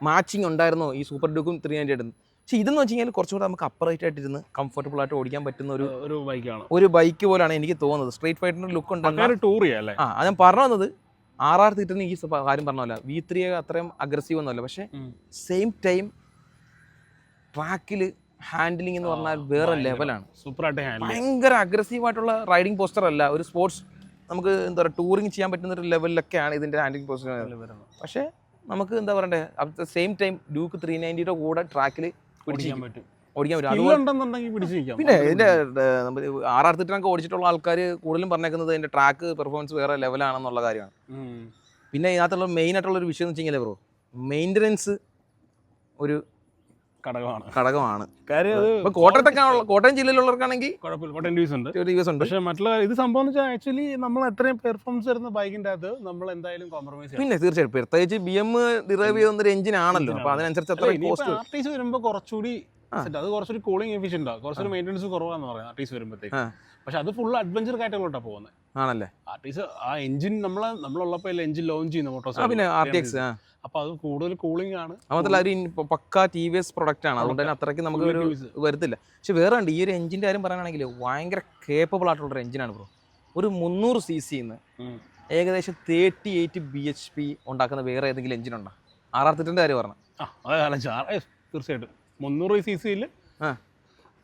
B: മാച്ചിങ് ഉണ്ടായിരുന്നോ ഈ സൂപ്പർ ഡൂക്കും ത്രീ ഹൺഡ്രഡ് പക്ഷെ ഇതെന്ന് വെച്ച് കഴിഞ്ഞാൽ കുറച്ചുകൂടെ നമുക്ക് അപ്പറേറ്റ് ആയിട്ട് ആയിട്ടിരുന്ന് കംഫർട്ടബിൾ ആയിട്ട് ഓടിക്കാൻ പറ്റുന്ന ഒരു
A: ഒരു ബൈക്കാണ്
B: ഒരു ബൈക്ക് പോലാണ് എനിക്ക് തോന്നുന്നത്. സ്ട്രീറ്റ് ഫൈറ്ററിന്റെ ലുക്ക്
A: ഉണ്ടാകും
B: ആ ഞാൻ പറഞ്ഞു വന്നത് ആർ ആർ തീറ്ററിന് ഈ കാര്യം പറഞ്ഞല്ല വി ത്രീ അത്രയും അഗ്രസീവ് ഒന്നുമല്ല പക്ഷേ. സെയിം ടൈം ട്രാക്കിൽ ഹാൻഡിലിംഗ് എന്ന് പറഞ്ഞാൽ വേറെ ലെവലാണ്
A: സൂപ്പറായിട്ട്
B: ഭയങ്കര അഗ്രസീവ് ആയിട്ടുള്ള റൈഡിംഗ് പോസ്റ്റർ അല്ല. ഒരു സ്പോർട്സ് നമുക്ക് എന്താ പറയുക ടൂറിങ് ചെയ്യാൻ പറ്റുന്ന ഒരു ലെവലിലൊക്കെയാണ് ഇതിന്റെ ഹാൻഡിലിംഗ് പോസ്റ്റർ പക്ഷേ നമുക്ക് എന്താ പറയണ്ടേ at the same time Duke three നയന്റിയുടെ കൂടെ ട്രാക്കിൽ പിടിച്ചു
A: ചെയ്യാൻ പറ്റും.
B: ഓടിക്കാൻ പറ്റും. അതുപോലെ
A: ഉണ്ടെന്നുണ്ടെങ്കിൽ പിടിച്ച് നിൽക്കാം.
B: പിന്നെ ഇതിന്റെ ആർ ആർ തീറ്റനൊക്കെ ഓടിച്ചിട്ടുള്ള ആൾക്കാർ കൂടുതലും പറഞ്ഞേക്കുന്നത് അതിന്റെ ട്രാക്ക് പെർഫോമൻസ് വേറെ ലെവലാണെന്നുള്ള കാര്യമാണ്. പിന്നെ ഇതിനകത്തുള്ള മെയിൻ ആയിട്ടുള്ള ഒരു വിഷയം എന്ന് വെച്ച് കഴിഞ്ഞാൽ ബ്രോ മെയിന്റനൻസ് ഒരു
A: ഘടകമാണ്.
B: ഘടകമാണ്.
A: കാര്യം അത്
B: കോട്ടയത്തൊക്കെ കോട്ടയം ജില്ലയിലുള്ളവർക്കാണെങ്കിൽ
A: കുഴപ്പമില്ല. കോട്ടയം ഡ്യൂസ് ഉണ്ട്.
B: ദിവസം ഉണ്ട്.
A: പക്ഷെ മറ്റുള്ള ഇത് സംഭവം എന്ന് വെച്ചാൽ ആക്ച്വലി നമ്മൾ എത്രയും പെർഫോമൻസ് വരുന്ന ബൈക്കിന്റെ അത് നമ്മൾ എന്തായാലും കോംപ്രമൈസ്
B: പിന്നെ തീർച്ചയായിട്ടും പ്രത്യേകിച്ച് ബി എം ഡിറൈവ് ചെയ്യുന്ന ഒരു എഞ്ചിൻ ആണല്ലോ. അപ്പൊ അതിനനുസരിച്ച് അത്ര കോസ്റ്റ്
A: വരുമ്പോൾ കുറച്ചുകൂടി. അത് കുറച്ചൊരു കൂളിംഗ് എഫിഷ്യന്റ് ആണ് കുറച്ചൊരു മെയിന്റെനൻസ് കുറവാന്ന് പറയാം ആർ ടി സി വരുമ്പോഴത്തേക്ക് പക്ഷെ അത് ഫുൾ അഡ്വഞ്ചർ കാറ്റഗറിലോട്ടാണ് പോകുന്നത്
B: ആണല്ലേ?
A: ആർ ടി സി ആ എഞ്ചിൻ നമ്മളെ നമ്മളുള്ളപ്പോ എഞ്ചിൻ ലോഞ്ച് ചെയ്യുന്ന മോട്ടോർ
B: പിന്നെ ആർ ടി എക്സ്
A: അപ്പൊ അത് കൂടുതൽ കൂളിംഗ് ആണ്.
B: മാത്രമല്ല ഒരു പക്ക ടി വി എസ് പ്രൊഡക്റ്റ് ആണ്. അതുകൊണ്ട് തന്നെ അത്രയ്ക്ക് നമുക്ക് ഒരു. വരുത്തില്ല. പക്ഷെ വേറെ ഉണ്ട്. ഈ ഒരു എഞ്ചിന്റെ കാര്യം പറയുകയാണെങ്കിൽ ഭയങ്കര കേപ്പബിൾ ആയിട്ടുള്ള ഒരു എഞ്ചിനാണ് ബ്രോ. ഒരു മുന്നൂറ് സി സിന്ന്
A: ഉം.
B: ഏകദേശം thirty eight B H P ഉണ്ടാക്കുന്ന വേറെ ഏതെങ്കിലും എഞ്ചിൻ ഉണ്ടോ? ആർ ആർ തിറ്റിന്റെ കാര്യം പറഞ്ഞു?
A: തീർച്ചയായിട്ടും. മുന്നൂറ് സി സിയിൽ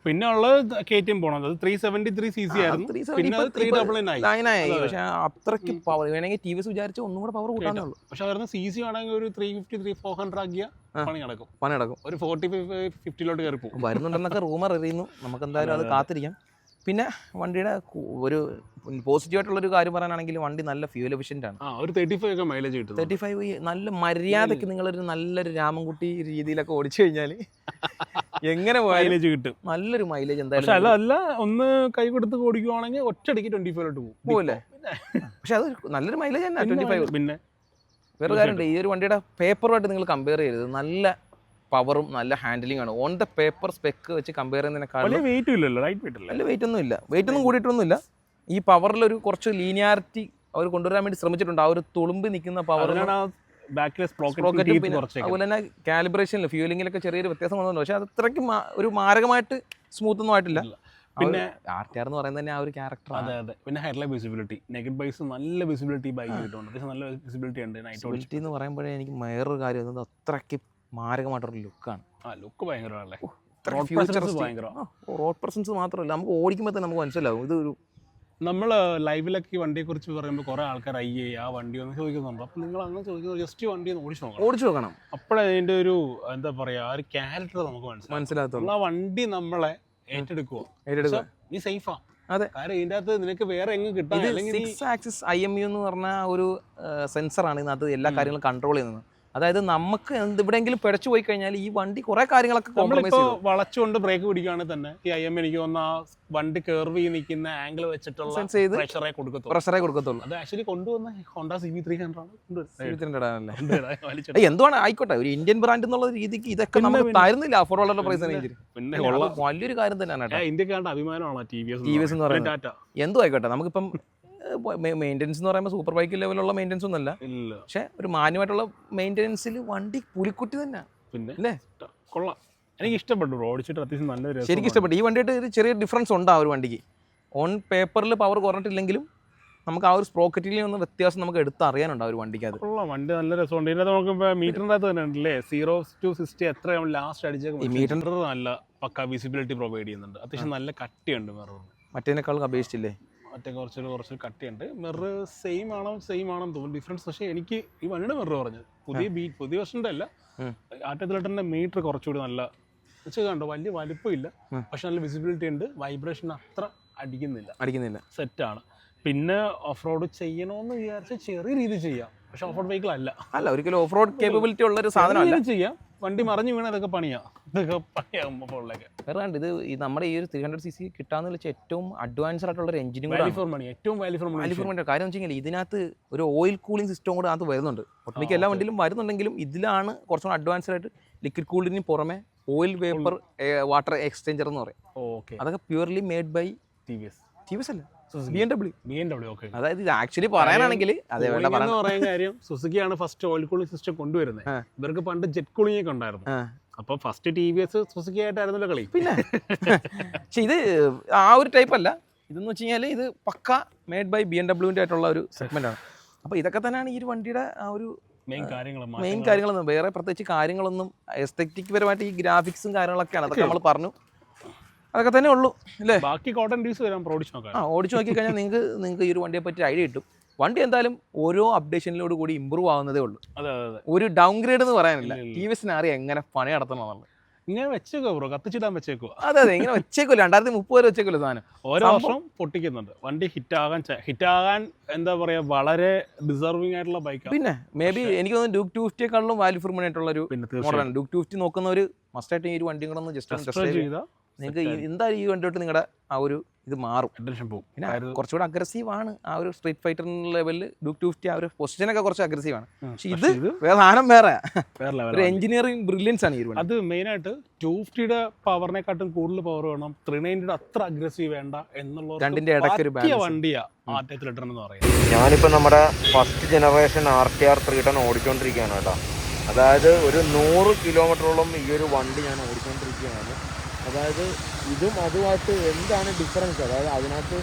A: പിന്നെ ഉള്ളത് കെ ടി എം പോണത് അത് three seventy three C C ആയിരുന്നു. പിന്നെ അത് ത്രീ ഡബിൾ നയൻ ആയി.
B: പക്ഷെ അത്രയ്ക്ക് പവർ വേണമെങ്കിൽ ടി വി എസ് വിചാരിച്ച ഒന്നും കൂടെ പവർ കൂട്ടാന്നേ ഉള്ളൂ.
A: പക്ഷെ സി സി ആണെങ്കിൽ ഒരു three fifty three four hundred ആക്കിയ പണി നടക്കും.
B: പണി നടക്കും.
A: ഒരു ഫോർട്ടി ഫിഫ്റ്റിയിലോട്ട് കയറി പോകും
B: വരുന്നുണ്ടെന്നൊക്കെ റൂമർ എറിയുന്നു. നമുക്ക് എന്തായാലും അതെ. കാത്തിരിക്കാം. പിന്നെ വണ്ടിയുടെ ഒരു പോസിറ്റീവായിട്ടുള്ളൊരു കാര്യം പറയാനാണെങ്കിൽ വണ്ടി നല്ല ഫ്യൂൽ എഫിഷ്യന്റ് ആണ്.
A: ഒരു തേർട്ടി ഫൈവ് ഒക്കെ മൈലേജ് കിട്ടും
B: തേർട്ടി ഫൈവ് നല്ല മര്യാദയ്ക്ക് നിങ്ങളൊരു നല്ലൊരു രാമൻകുട്ടി രീതിയിലൊക്കെ ഓടിച്ചു കഴിഞ്ഞാൽ എങ്ങനെ
A: മൈലേജ് കിട്ടും.
B: നല്ലൊരു മൈലേജ് എന്തായാലും
A: അല്ല അല്ല ഒന്ന് കൈ കൊടുത്ത് ഓടിക്കുവാണെങ്കിൽ ഒറ്റയടിക്ക് ട്വന്റി ഫൈവിലോട്ട് പോകും.
B: പോവില്ലേ? പക്ഷെ അത് നല്ലൊരു മൈലേജ് തന്നെ ട്വന്റി ഫൈവ്
A: പിന്നെ.
B: വേറെ കാര്യമുണ്ട് ഈ ഒരു വണ്ടിയുടെ പേപ്പറുമായിട്ട് നിങ്ങൾ കമ്പയർ ചെയ്യരുത്. നല്ല പവറും നല്ല ഹാൻഡിലിംഗ് ആണ്. ഓൺ ദ പേപ്പർ സ്പെക്ക് വെച്ച് കമ്പയർ ചെയ്യുന്നതിനേക്കാളും
A: വെയിറ്റ് ഇല്ലല്ലോ ലൈറ്റ് വെയിറ്റ് അല്ലേ?
B: വെയിറ്റ് ഒന്നും ഇല്ല. വെയിറ്റ് ഒന്നും കൂടിയിട്ടൊന്നുമില്ല. ഈ പവറിലൊരു കുറച്ച് ലീനിയാരിറ്റി അവർ കൊണ്ടുവരാൻ വേണ്ടി ശ്രമിച്ചിട്ടുണ്ട്. ആ ഒരു തുളുമ്പി നിൽക്കുന്ന പവർ അതുപോലെ തന്നെ കാലിബ്രേഷനിൽ ഫ്യൂലിങ്ങിലൊക്കെ ചെറിയൊരു വ്യത്യാസം വന്നിട്ടുണ്ട്. പക്ഷേ അത് അത്രയ്ക്ക് ഒരു മാരകമായിട്ട് സ്മൂത്ത് ഒന്നും ആയിട്ടില്ല.
A: പിന്നെ
B: ആർ ടി ആർ എന്ന് പറയുന്നത് തന്നെ ആ ഒരു ക്യാരക്ടർ
A: അതെ അതെ. പിന്നെ ഹെഡ്ലൈറ്റ് വിസിബിലിറ്റി നെഗറ്റ് ബൈസ് നല്ല വിസിബിലിറ്റി ബൈക്ക് കിട്ടുന്നുണ്ട് അത്യാവശ്യം നല്ല വിസിബിലിറ്റി ഉണ്ട്. നൈറ്റ്
B: വിസിബിലിറ്റി എന്ന് പറയുമ്പോഴേ എനിക്ക് വേറൊരു കാര്യം അത്രയ്ക്ക് മാരകമായിട്ടൊരു ലുക്കാണ്.
A: ആ ലുക്ക്
B: റോഡ് പ്രസൻസ് മാത്രമല്ല നമുക്ക് ഓടിക്കുമ്പോൾ തന്നെ നമുക്ക് മനസ്സിലാവും. ഇതൊരു
A: നമ്മൾ ലൈവിലൊക്കെ ഈ വണ്ടിയെ കുറിച്ച് പറയുമ്പോൾ കുറെ ആൾക്കാർ അയ്യേ ആ വണ്ടി ഒന്ന് ചോദിക്കുന്നുണ്ട്? അപ്പൊ നിങ്ങൾ അങ്ങനെ ചോദിക്കുന്നത് ജസ്റ്റ് വണ്ടി ഒന്ന് ഓടിച്ചു നോക്കണം.
B: ഓടിച്ചു നോക്കണം.
A: അപ്പോഴേ അതിന്റെ ഒരു എന്താ പറയാ ആ ഒരു ക്യാരക്ടർ നമുക്ക് മനസ്സിലാവും
B: മനസ്സിലാകത്തുള്ളൂ.
A: ആ വണ്ടി നമ്മളെ ഏറ്റെടുക്കുക
B: ഏറ്റെടുക്കുക
A: നീ സേഫാ.
B: അതെ.
A: കാരണം ഇതിന്റെ അകത്ത് നിനക്ക് വേറെ എങ്ങും കിട്ടാൻ
B: six axis I M U എന്ന് പറഞ്ഞ ഒരു സെൻസറാണ് ഇതിനകത്ത് എല്ലാ കാര്യങ്ങളും കൺട്രോൾ ചെയ്യുന്നത്. അതായത് നമുക്ക് എന്ത് എവിടെയെങ്കിലും പിഴച്ചു പോയി കഴിഞ്ഞാൽ ഈ വണ്ടി കുറെ കാര്യങ്ങളൊക്കെ കോംപ്രമൈസ് ചെയ്യും
A: വളച്ചുകൊണ്ട് ബ്രേക്ക് പിടിക്കുകയാണെങ്കിൽ തന്നെ ഈ ഐ എം എനിക്ക് തോന്നുന്ന ആ വണ്ടി കർവ് ചെയ്ത് നിൽക്കുന്ന ആംഗിൾ വെച്ചിട്ടുള്ള
B: സെൻസ് ചെയ്ത്
A: പ്രഷറെ കൊടുക്കത്തുള്ളൂ.
B: പ്രഷറെ കൊടുക്കത്തുള്ളൂ.
A: അത് ആക്ച്വലി കൊണ്ടുവന്ന Honda C V three hundred
B: എന്തുവാണ്? ആയിക്കോട്ടെ. ഒരു ഇന്ത്യൻ ബ്രാൻഡ് എന്നുള്ള രീതിക്ക് ഇതൊക്കെ
A: നമ്മൾ.
B: തരുന്നില്ല. അഫോർഡ് ഉള്ള പ്രൈസ് റേഞ്ചിൽ
A: പിന്നെ ഉള്ള
B: വലിയൊരു കാര്യം തന്നെയാണ്
A: ഇന്ത്യക്കാരുടെ അഭിമാനമാണ് ടി വി എസ്
B: എന്ന് പറയുന്നത്. എന്തും ആയിക്കോട്ടെ നമുക്കിപ്പം മെയിന്റെനൻസ് എന്ന് പറയുമ്പോൾ സൂപ്പർ ബൈക്ക് ലെവലുള്ള മെയിന്റനൻസ്
A: ഒന്നല്ല
B: പക്ഷെ ഒരു മാന്യമായിട്ടുള്ള മെയിന്റനൻസിൽ വണ്ടി പുലിക്കുട്ടി തന്നെ.
A: പിന്നെ?
B: അല്ലേ?
A: കൊള്ളാം. എനിക്ക് ഇഷ്ടപ്പെട്ടു ഓടിച്ചിട്ട് അത്യാവശ്യം നല്ല
B: ശരിക്കും ഇഷ്ടപ്പെട്ടു. ഈ വണ്ടിയായിട്ട് ഒരു ചെറിയ ഡിഫറൻസ് ഉണ്ട് ആ ഒരു വണ്ടിക്ക്. ഓൺ പേപ്പറിൽ പവർ കുറഞ്ഞിട്ടില്ലെങ്കിലും നമുക്ക് ആ ഒരു സ്പ്രോക്കറ്റിൽ നിന്ന് വ്യത്യാസം നമുക്ക് എടുത്ത് അറിയാനുണ്ട് ആ ഒരു വണ്ടിക്ക് അത്.
A: വണ്ടി നല്ല രസമുണ്ട്. ഇതിനകത്ത് നമുക്ക് മീറ്ററിന്റെ അകത്ത് തന്നെ ഉണ്ടല്ലേ? സീറോ ടു സിക്സ്റ്റി എത്ര ലാസ്റ്റ്
B: അടിച്ച
A: അടിച്ചേക്കും മീറ്റർ നല്ല പക്ക വിസിബിലിറ്റി പ്രൊവൈഡ് ചെയ്യുന്നുണ്ട്. അത്യാവശ്യം നല്ല കട്ടിയുണ്ട് മിററിന്
B: മറ്റേനേക്കാൾ അപേക്ഷിച്ചില്ലേ?
A: മറ്റേ കുറച്ചൊരു കുറച്ചൊരു കട്ടിയുണ്ട്. മിറർ സെയിം ആണോ സെയിം ആണോ തോന്നുന്നു. ഡിഫറൻസ് പക്ഷേ എനിക്ക് ഈ വണ്ടിയുടെ മിറർ പറഞ്ഞത് പുതിയ ബീ പുതിയ വർഷന്റെ അല്ല.
B: ഉം.
A: മീറ്റർ കുറച്ചുകൂടി നല്ല വെച്ച് കണ്ടോ വലിയ വലിപ്പമില്ല.
B: ഇല്ല
A: പക്ഷെ നല്ല വിസിബിലിറ്റി ഉണ്ട്. വൈബ്രേഷൻ അത്ര അടിക്കുന്നില്ല.
B: അടിക്കുന്നില്ല.
A: സെറ്റാണ് പിന്നെ ഓഫ് റോഡ് ചെയ്യണമെന്ന് വിചാരിച്ച് ചെറിയ രീതിയിൽ ചെയ്യാം. പക്ഷെ ഓഫ് റോഡ് വെഹിക്കിൾ അല്ല.
B: അല്ല ഒരിക്കലും ഓഫ് റോഡ് കേപ്പബിലിറ്റി ഉള്ള ഒരു സാധനമല്ല
A: ചെയ്യാം. വണ്ടി മറിഞ്ഞു വീണ ഇതൊക്കെ പണിയാ. ഇതൊക്കെ പണിയാകും ഫോണിലേക്ക്
B: വേറെ കണ്ട് ഇത് ഈ നമ്മുടെ ഈ ഒരു ത്രീ ഹൺഡ്രഡ് സി സി കിട്ടാന്ന് വെച്ചാൽ ഏറ്റവും അഡ്വാൻസ്ഡ് ആയിട്ടുള്ള ഒരു എഞ്ചിനും കൂടെ
A: ഫോർ മണി ഏറ്റവും വാല്യൂ ഫോർ മണി
B: കാര്യം എന്ന് വെച്ചാൽ ഇതിനകത്ത് ഒരു ഓയിൽ കൂളിംഗ് സിസ്റ്റം കൂടെ അത് വരുന്നുണ്ട്. ഒട്ടുമിക്ക എല്ലാ. വണ്ടിയിലും വരുന്നുണ്ടെങ്കിലും ഇതിലാണ് കുറച്ചുകൂടെ അഡ്വാൻസ്ഡ് ആയിട്ട് ലിക്വിഡ് കൂളിംഗിന് പുറമെ ഓയിൽ വേപ്പർ വാട്ടർ എക്സ്ചേഞ്ചർ എന്ന് പറയും.
A: ഓക്കെ.
B: അതൊക്കെ purely made by
A: T V S
B: T V S അല്ല. B M W
A: B M W okay
B: അതായത് ഇത് ആക്ച്വലി പറയാനാണെങ്കിൽ
A: അതേപോലെ
B: പറയാൻ
A: കാര്യം സുസുക്കിയാണ് ഫസ്റ്റ് ഓയിൽ കൂളിംഗ് സിസ്റ്റം കൊണ്ടുവരുന്നത്. ഇവർക്ക് പണ്ട് ജെറ്റ് കൂളിംഗ് ഒക്കെ ഉണ്ടായിരുന്നു. അപ്പൊ first T V S Suzuki ആയിട്ടായിരുന്നല്ലോ കളി.
B: പിന്നെ. പക്ഷെ ഇത് ആ ഒരു ടൈപ്പ് അല്ല. ഇതെന്ന് വെച്ച് കഴിഞ്ഞാൽ ഇത് പക്ക മേഡ് ബൈ ബി എം ഡബ്ല്യൂന്റെ ആയിട്ടുള്ള ഒരു സെഗ്മെന്റ് ആണ്. അപ്പോൾ ഇതൊക്കെ തന്നെയാണ് ഈ ഒരു വണ്ടിയുടെ ആ ഒരു
A: മെയിൻ
B: കാര്യങ്ങളൊന്നും. വേറെ പ്രത്യേകിച്ച് കാര്യങ്ങളൊന്നും എസ്തെറ്റിക് പരമായിട്ട് ഈ ഗ്രാഫിക്സും കാര്യങ്ങളൊക്കെയാണ്. അതൊക്കെ നമ്മൾ പറഞ്ഞു. അതൊക്കെ തന്നെ ഉള്ളൂ അല്ലേ?
A: ബാക്കി കോട്ടൺ ഡ്യൂസ് വരാം ഓടിച്ചു നോക്കാം.
B: ആ ഓടിച്ചു നോക്കി കഴിഞ്ഞാൽ നിങ്ങൾക്ക് നിങ്ങൾക്ക് ഈ ഒരു വണ്ടിയെ പറ്റി ഐഡിയ കിട്ടും. വണ്ടി എന്തായാലും ഓരോ അപ്ഡേഷനിലോട് കൂടി ഇമ്പ്രൂവ് ആവുന്നതേ ഉള്ളൂ.
A: അതെ അതെ അതെ.
B: ഒരു ഡൗൺ ഗ്രേഡ് എന്ന് പറയാനില്ല. ടി വി എസിന് അറിയാം എങ്ങനെ പണി നടത്തണം എന്നുള്ളത്.
A: ഇങ്ങനെ വെച്ചേക്കോ ബ്രോ കത്തിച്ചിടാൻ വെച്ചേക്കോ.
B: അതെ അതെ ഇങ്ങനെ വെച്ചേക്കോ രണ്ടായിരത്തി മുപ്പത് വരെ വെച്ചേക്കല്ലോ സാധനം.
A: ഓരോ വർഷം പൊട്ടിക്കുന്നുണ്ട്. വണ്ടി ഹിറ്റാകാൻ ഹിറ്റാകാൻ എന്താ പറയാ വളരെ ഡിസർവിംഗ് ആയിട്ടുള്ള ബൈക്കാണ്
B: പിന്നെ മേ ബി എനിക്ക് തോന്നുന്നു ഡ്യൂക്ക് ടു ഫിഫ്റ്റിയെക്കാളും വാല്യൂ ഫോർ ആയിട്ടുള്ള ഒരു മോഡലാണ്
A: ഡൂക്ക്
B: ഡ്യൂക്ക് ടു ഫിഫ്റ്റി നോക്കുന്ന ഒരു മസ്റ്റായിട്ട് ഈ ഒരു വണ്ടിയും കൂടെ ഒന്ന് ജസ്റ്റ്
A: Test
B: നിങ്ങൾക്ക് ഈ- എന്തായാലും ഈ വണ്ടിയോട്ട് നിങ്ങളുടെ ആ ഒരു ഇത് മാറും.
A: ടെൻഷൻ പോകും
B: പിന്നെ കുറച്ചുകൂടെ അഗ്രസീവ് ആണ് ആ ഒരു സ്ട്രീറ്റ് ഫൈറ്റർ ലെവലിൽ ഡ്യൂക്ക് ടു ഫിഫ്റ്റി ആ ഒരു പൊസിഷനൊക്കെ കുറച്ച് അഗ്രസീവ് ആണ്. പക്ഷെ ഇത് വേറെ സാധനം വേറെ. ഒരു എഞ്ചിനീയറിംഗ് ബ്രില്യൻസ് ആണ് ഈ
A: അത് മെയിനായിട്ട് ടു ഫിഫ്റ്റിയുടെ പവറിനെക്കാട്ടും കൂടുതൽ പവർ വേണം. ത്രീ നയന്റിയുടെ അത്ര അഗ്രസീവ് വേണ്ട എന്നുള്ള
B: രണ്ടിന്റെ ഇടയ്ക്ക് ഒരു വണ്ടിയാണ്.
A: വണ്ടിയാ ആറ്റത്തിൽ ഇടണമെന്ന് പറയാം
B: ഞാനിപ്പോൾ നമ്മുടെ first generation R T R three ten ഓടിക്കൊണ്ടിരിക്കുകയാണ് കേട്ടോ. അതായത് ഒരു നൂറ് കിലോമീറ്ററോളം ഈ ഒരു വണ്ടി ഞാൻ ഓടിക്കൊണ്ടിരിക്കുകയാണ് അതായത് ഇതും അതുമായിട്ട് എന്താണ് ഡിഫറൻസ് അതായത് അതിനകത്ത്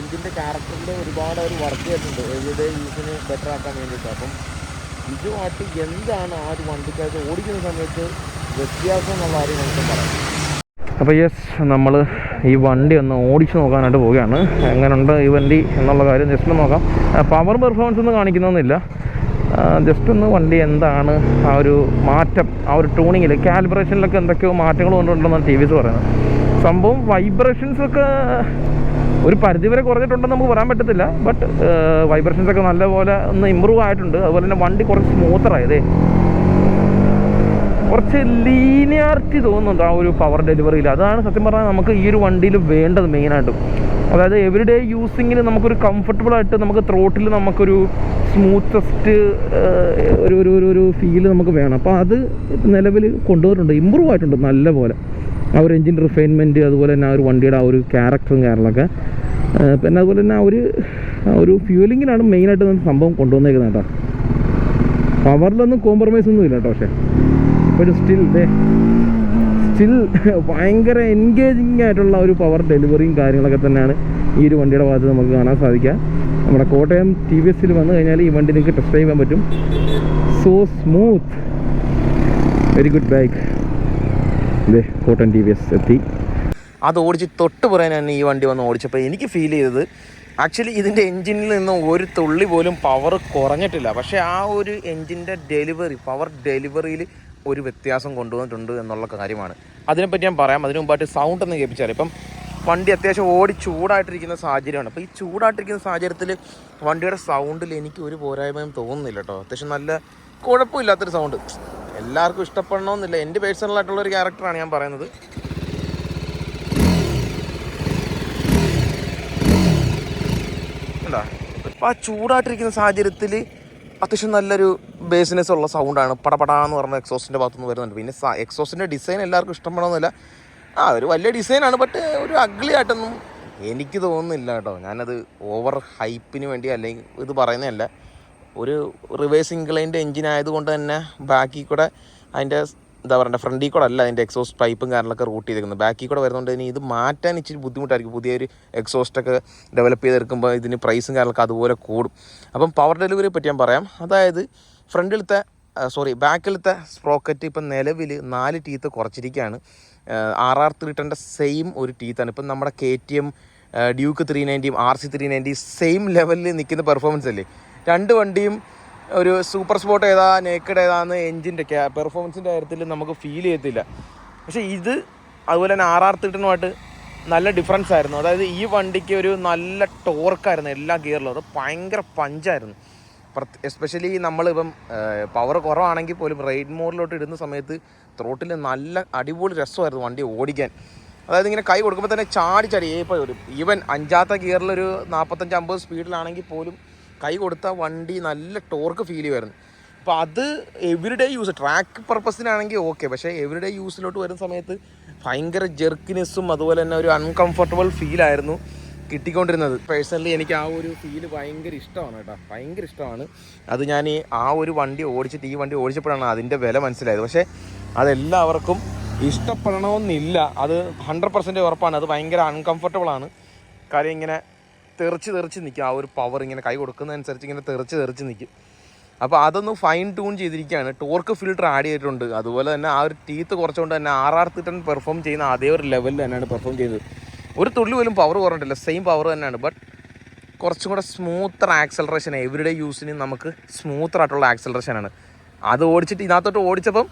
B: എന്തിന്റെ ക്യാരക്ടറിൽ ഒരുപാട് അവർ വർക്ക് ചെയ്തിട്ടുണ്ട്. എവിടെ യൂസിന് ബെറ്റർ ആക്കാൻ വേണ്ടിയിട്ട്. അപ്പം ഇതുമായിട്ട് എന്താണ് ആ ഒരു വണ്ടിക്കകത്ത് ഓടിക്കുന്ന സമയത്ത് വ്യത്യാസം എന്നുള്ള കാര്യം നമുക്ക് പറയാം.
C: അപ്പോൾ യെസ് നമ്മൾ ഈ വണ്ടി ഒന്ന് ഓടിച്ചു നോക്കാനായിട്ട് പോവുകയാണ്. എങ്ങനെയുണ്ട് ഈ വണ്ടി എന്നുള്ള കാര്യം ജസ്റ്റ് നോക്കാം. പവർ പെർഫോമൻസ് ഒന്നും കാണിക്കുന്നൊന്നുമില്ല. ജസ്റ്റ് ഒന്ന് വണ്ടി എന്താണ് ആ ഒരു മാറ്റം ആ ഒരു ട്യൂണിങ്ങിൽ കാലിബ്രേഷനിലൊക്കെ എന്തൊക്കെയോ മാറ്റങ്ങൾ കൊണ്ടുണ്ടെന്നാണ് ടി വിസ് പറയുന്നത്. സംഭവം വൈബ്രേഷൻസ് ഒക്കെ ഒരു പരിധിവരെ കുറഞ്ഞിട്ടുണ്ടെന്ന് നമുക്ക് പറയാൻ പറ്റത്തില്ല ബട്ട് വൈബ്രേഷൻസ് ഒക്കെ നല്ലപോലെ ഒന്ന് ഇമ്പ്രൂവ് ആയിട്ടുണ്ട്. അതുപോലെ തന്നെ വണ്ടി കുറച്ച് സ്മൂത്തറായതേ കുറച്ച് ലീനിയാരിറ്റി തോന്നുന്നുണ്ട് ആ ഒരു പവർ ഡെലിവറിയിൽ അതാണ് സത്യം പറഞ്ഞാൽ നമുക്ക് ഈ ഒരു വണ്ടിയിൽ വേണ്ടത് മെയിനായിട്ടും അതായത് എവറി ഡേ യൂസിങ്ങിന് നമുക്കൊരു കംഫർട്ടബിൾ ആയിട്ട് നമുക്ക് ത്രോട്ടിൽ നമുക്കൊരു സ്മൂത്തസ്റ്റ് ഒരു ഒരു ഒരു ഒരു ഫീൽ നമുക്ക് വേണം. അപ്പോൾ അത് നിലവിൽ കൊണ്ടുവന്നിട്ടുണ്ട്. ഇമ്പ്രൂവ് ആയിട്ടുണ്ട് നല്ല പോലെ ആ ഒരു എൻജിൻ റിഫൈൻമെന്റ് അതുപോലെ തന്നെ ആ ഒരു വണ്ടിയുടെ ആ ഒരു ക്യാരക്ടറും കാര്യങ്ങളൊക്കെ. പിന്നെ അതുപോലെ തന്നെ ആ ഒരു ഒരു ഫ്യൂലിങ്ങിനാണ് മെയിനായിട്ട് സംഭവം കൊണ്ടുവന്നേക്കുന്നത് കേട്ടോ. പവറിലൊന്നും കോംപ്രമൈസ് ഒന്നും ഇല്ല കേട്ടോ പക്ഷേ. ഒരു സ്റ്റിൽ സ്റ്റിൽ ഭയങ്കര എൻഗേജിങ് ആയിട്ടുള്ള ഒരു പവർ ഡെലിവറിയും കാര്യങ്ങളൊക്കെ തന്നെയാണ് ഈ ഒരു വണ്ടിയുടെ ഭാഗത്ത് നമുക്ക് കാണാൻ സാധിക്കുക. നമ്മുടെ കോട്ടയം ടി വി എസിൽ വന്നു കഴിഞ്ഞാൽ ഈ വണ്ടി നിങ്ങൾക്ക് ടെസ്റ്റ് ചെയ്യാൻ പറ്റും. So smooth very good bike ഇതേ കോട്ടയം ടി വി എസ് എത്തി.
B: അത് ഓടിച്ച് തൊട്ട് പറയാൻ തന്നെ ഈ വണ്ടി വന്ന് ഓടിച്ചപ്പോൾ എനിക്ക് ഫീൽ ചെയ്തത് ആക്ച്വലി ഇതിന്റെ എൻജിനിൽ നിന്ന് ഒരു തുള്ളി പോലും പവർ കുറഞ്ഞിട്ടില്ല. പക്ഷേ ആ ഒരു എൻജിന്റെ ഡെലിവറി പവർ ഡെലിവറിയിൽ ഒരു വ്യത്യാസം കൊണ്ടുവന്നിട്ടുണ്ട് എന്നുള്ള കാര്യമാണ്. അതിനെപ്പറ്റി ഞാൻ പറയാം. അതിനു മുമ്പായിട്ട് സൗണ്ട് ഒന്ന് കേൾപ്പിച്ചാൽ ഇപ്പം വണ്ടി അത്യാവശ്യം ഓടി ചൂടായിട്ടിരിക്കുന്ന സാഹചര്യമാണ്. അപ്പോൾ ഈ ചൂടായിട്ടിരിക്കുന്ന സാഹചര്യത്തിൽ വണ്ടിയുടെ സൗണ്ടിൽ എനിക്ക് ഒരു പോരായ്മയും തോന്നുന്നില്ല കേട്ടോ അത്യാവശ്യം നല്ല കുഴപ്പമില്ലാത്തൊരു സൗണ്ട് എല്ലാവർക്കും ഇഷ്ടപ്പെടണമെന്നില്ല. എന്റെ ഒരു ക്യാരക്ടറാണ് ഞാൻ പറയുന്നത്. എന്താ അപ്പോൾ ആ ചൂടായിട്ടിരിക്കുന്ന സാഹചര്യത്തിൽ അത്യാവശ്യം നല്ലൊരു ബേസിനെസ് ഉള്ള സൗണ്ടാണ് പടപടാന്ന് പറഞ്ഞ എക്സോസിന്റെ ഭാഗത്തുനിന്ന് വരുന്നുണ്ട്. പിന്നെ എക്സോസിന്റെ ഡിസൈൻ എല്ലാവർക്കും ഇഷ്ടപ്പെടണമെന്നില്ല. ആ ഒരു വലിയ ഡിസൈനാണ് ബട്ട് ഒരു അഗ്ലി ആയിട്ടൊന്നും എനിക്ക് തോന്നുന്നില്ല കേട്ടോ. ഞാനത് ഓവർ ഹൈപ്പിന് വേണ്ടി അല്ലെങ്കിൽ ഇത് പറയുന്നതല്ല. ഒരു റിവേഴ്സ് ഇൻക്ലൈന്റെ എഞ്ചിൻ ആയതുകൊണ്ട് തന്നെ ബാക്കിൽ കൂടെ അതിന്റെ എന്താ പറയുക ഫ്രണ്ടിൽ കൂടെ അല്ല അതിന്റെ എക്സോസ്റ്റ് പൈപ്പും കാര്യങ്ങളൊക്കെ റൂട്ട് ചെയ്തേക്കുന്നത് ബാക്കിൽ കൂടെ വരുന്നതുകൊണ്ട് ഇനി ഇത് മാറ്റാൻ ഇച്ചിരി ബുദ്ധിമുട്ടായിരിക്കും. പുതിയൊരു എക്സോസ്റ്റൊക്കെ ഡെവലപ്പ് ചെയ്തെടുക്കുമ്പോൾ ഇതിന് പ്രൈസും കാര്യങ്ങളൊക്കെ അതുപോലെ കൂടും. അപ്പം പവർ ഡെലിവറിയെ പറ്റി ഞാൻ പറയാം. അതായത് ഫ്രണ്ടിലത്തെ സോറി ബാക്കിലത്തെ സ്പ്രോക്കറ്റ് ഇപ്പം നിലവിൽ നാല് ടീത്ത് കുറച്ചിരിക്കുകയാണ്. ആർ ആർ ത്രീ ടെന്റെ സെയിം ഒരു ടീത്താണ് ഇപ്പം നമ്മുടെ K T M Duke three നയന്റിയും R C three ninety same ലെവലിൽ നിൽക്കുന്ന പെർഫോമൻസ് അല്ലേ? രണ്ട് വണ്ടിയും ഒരു സൂപ്പർ സ്പോട്ട് ഏതാ നേക്കഡ് ഏതാന്ന് എഞ്ചിന്റെ പെർഫോമൻസിന്റെ കാര്യത്തിൽ നമുക്ക് ഫീൽ ചെയ്യത്തില്ല. പക്ഷേ ഇത് അതുപോലെ തന്നെ ആർ ആർ ത്രീട്ടനുമായിട്ട് നല്ല ഡിഫറൻസ് ആയിരുന്നു. അതായത് ഈ വണ്ടിക്ക് ഒരു നല്ല ടോർക്കായിരുന്നു എല്ലാ ഗിയറിലും അത് ഭയങ്കര പഞ്ചായിരുന്നു എസ്പെഷ്യലി നമ്മളിപ്പം പവർ കുറവാണെങ്കിൽ പോലും റൈഡ് മോഡിലോട്ട് ഇടുന്ന സമയത്ത് ത്രോട്ടിൽ നല്ല അടിപൊളി രസമായിരുന്നു വണ്ടി ഓടിക്കാൻ. അതായത് ഇങ്ങനെ കൈ കൊടുക്കുമ്പോൾ തന്നെ ചാടി ചാടി. ഇപ്പോൾ ഒരു ഈവൻ അഞ്ചാത്ത ഗിയറിലൊരു നാൽപ്പത്തഞ്ച് അമ്പത് സ്പീഡിലാണെങ്കിൽ പോലും കൈ കൊടുത്ത വണ്ടി നല്ല ടോർക്ക് ഫീൽ ചെയ്യുമായിരുന്നു. അപ്പോൾ അത് എവറിഡേ യൂസ് ട്രാക്ക് പർപ്പസിനാണെങ്കിൽ ഓക്കെ പക്ഷേ എവറിഡേ യൂസിലോട്ട് വരുന്ന സമയത്ത് ഭയങ്കര ജെർക്കിനെസ്സും അതുപോലെ തന്നെ ഒരു അൺകംഫർട്ടബിൾ ഫീലായിരുന്നു കിട്ടിക്കൊണ്ടിരുന്നത്. പേഴ്സണലി എനിക്ക് ആ ഒരു ഫീൽ ഭയങ്കര ഇഷ്ടമാണ് കേട്ടോ. ഭയങ്കര ഇഷ്ടമാണ്. അത് ഞാൻ ഈ ആ ഒരു വണ്ടി ഓടിച്ചിട്ട് ഈ വണ്ടി ഓടിച്ചപ്പോഴാണ് അതിന്റെ വില മനസ്സിലായത്. പക്ഷേ അതെല്ലാവർക്കും ഇഷ്ടപ്പെടണമെന്നില്ല. അത് ഹൺഡ്രഡ് പെർസെന്റ് ഉറപ്പാണ്. അത് ഭയങ്കര അൺകംഫർട്ടബിളാണ് കാര്യം ഇങ്ങനെ തെറിച്ച് തെറിച്ച് നിൽക്കും. ആ ഒരു പവർ ഇങ്ങനെ കൈ കൊടുക്കുന്നതനുസരിച്ച് ഇങ്ങനെ തെറിച്ച് തെറിച്ച് നിൽക്കും. അപ്പോൾ അതൊന്ന് ഫൈൻ ട്യൂൺ ചെയ്തിരിക്കുകയാണ്. ടോർക്ക് ഫിൽട്ടർ ആഡ് ചെയ്തിട്ടുണ്ട്. അതുപോലെ തന്നെ ആ ഒരു ടീത്ത് കുറച്ചുകൊണ്ട് തന്നെ ആർ ആർ തിട്ടൻ പെർഫോം ചെയ്യുന്ന അതേ ഒരു ലെവലിൽ തന്നെയാണ് പെർഫോം ചെയ്തത് ഒരു തുള്ളി പോലും പവർ കുറഞ്ഞിട്ടില്ല. സെയിം പവർ തന്നെയാണ്. ബട്ട് കുറച്ചും കൂടെ സ്മൂത്തർ ആക്സലറേഷൻ എവറിഡേ യൂസിന് നമുക്ക് സ്മൂത്തർ ആയിട്ടുള്ള ആക്സലറേഷനാണ് അത് ഓടിച്ചിട്ട് ഇതിനകത്തോട്ട് ഓടിച്ചപ്പം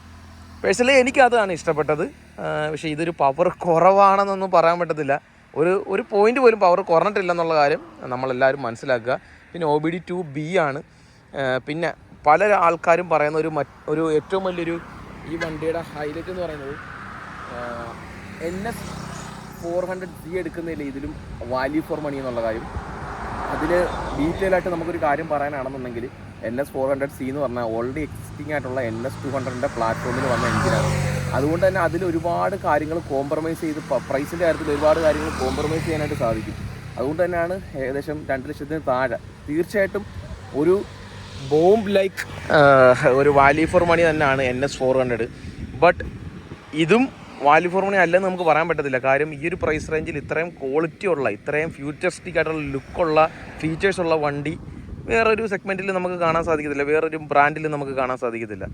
B: പേഴ്സണലി എനിക്കതാണ് ഇഷ്ടപ്പെട്ടത്. പക്ഷേ ഇതൊരു പവർ കുറവാണെന്നൊന്നും പറയാൻ പറ്റത്തില്ല. ഒരു ഒരു പോയിന്റ് പോലും പവർ കുറഞ്ഞിട്ടില്ല എന്നുള്ള കാര്യം നമ്മളെല്ലാവരും മനസ്സിലാക്കുക. പിന്നെ O B D two B ആണ്. പിന്നെ പല ആൾക്കാരും പറയുന്ന ഒരു ഒരു ഏറ്റവും വലിയൊരു ഈ വണ്ടിയുടെ ഹൈലൈറ്റ് എന്ന് പറയുന്നത് N S four hundred G എടുക്കുന്നില്ല ഇതിലും വാല്യൂ ഫോർ മണി എന്നുള്ള കാര്യം. അതിൽ ഡീറ്റെയിൽ ആയിട്ട് നമുക്കൊരു കാര്യം പറയാനാണെന്നുണ്ടെങ്കിൽ N S four hundred C എന്ന് പറഞ്ഞാൽ ഓൾറെഡി എക്സിസ്റ്റിംഗ് ആയിട്ടുള്ള എൻ എസ് ടു ഹൺഡ്രഡിന്റെ പ്ലാറ്റ്ഫോമിൽ വന്ന എഞ്ചിനാണ് അതുകൊണ്ട് തന്നെ അതിൽ ഒരുപാട് കാര്യങ്ങൾ കോംപ്രമൈസ് ചെയ്ത് പ്രൈസിന്റെ കാര്യത്തിൽ ഒരുപാട് കാര്യങ്ങൾ കോംപ്രമൈസ് ചെയ്യാനായിട്ട് സാധിക്കും. അതുകൊണ്ട് തന്നെയാണ് ഏകദേശം രണ്ട് ലക്ഷത്തിന് താഴെ. തീർച്ചയായിട്ടും ഒരു ബോംബ് ലൈക്ക് ഒരു വാല്യൂ ഫോർ മണി തന്നെയാണ് N S four hundred but ഇതും വാല്യൂ ഫോർ മണി അല്ലെന്ന് നമുക്ക് പറയാൻ പറ്റത്തില്ല. കാര്യം ഈ ഒരു പ്രൈസ് റേഞ്ചിൽ ഇത്രയും ക്വാളിറ്റി ഉള്ള ഇത്രയും ഫ്യൂച്ചറിസ്റ്റിക് ആയിട്ടുള്ള ലുക്കുള്ള ഫീച്ചേഴ്സ് ഉള്ള വണ്ടി വേറൊരു സെഗ്മെന്റിൽ നമുക്ക് കാണാൻ സാധിക്കത്തില്ല. വേറൊരു ബ്രാൻഡിൽ നമുക്ക് കാണാൻ സാധിക്കത്തില്ല.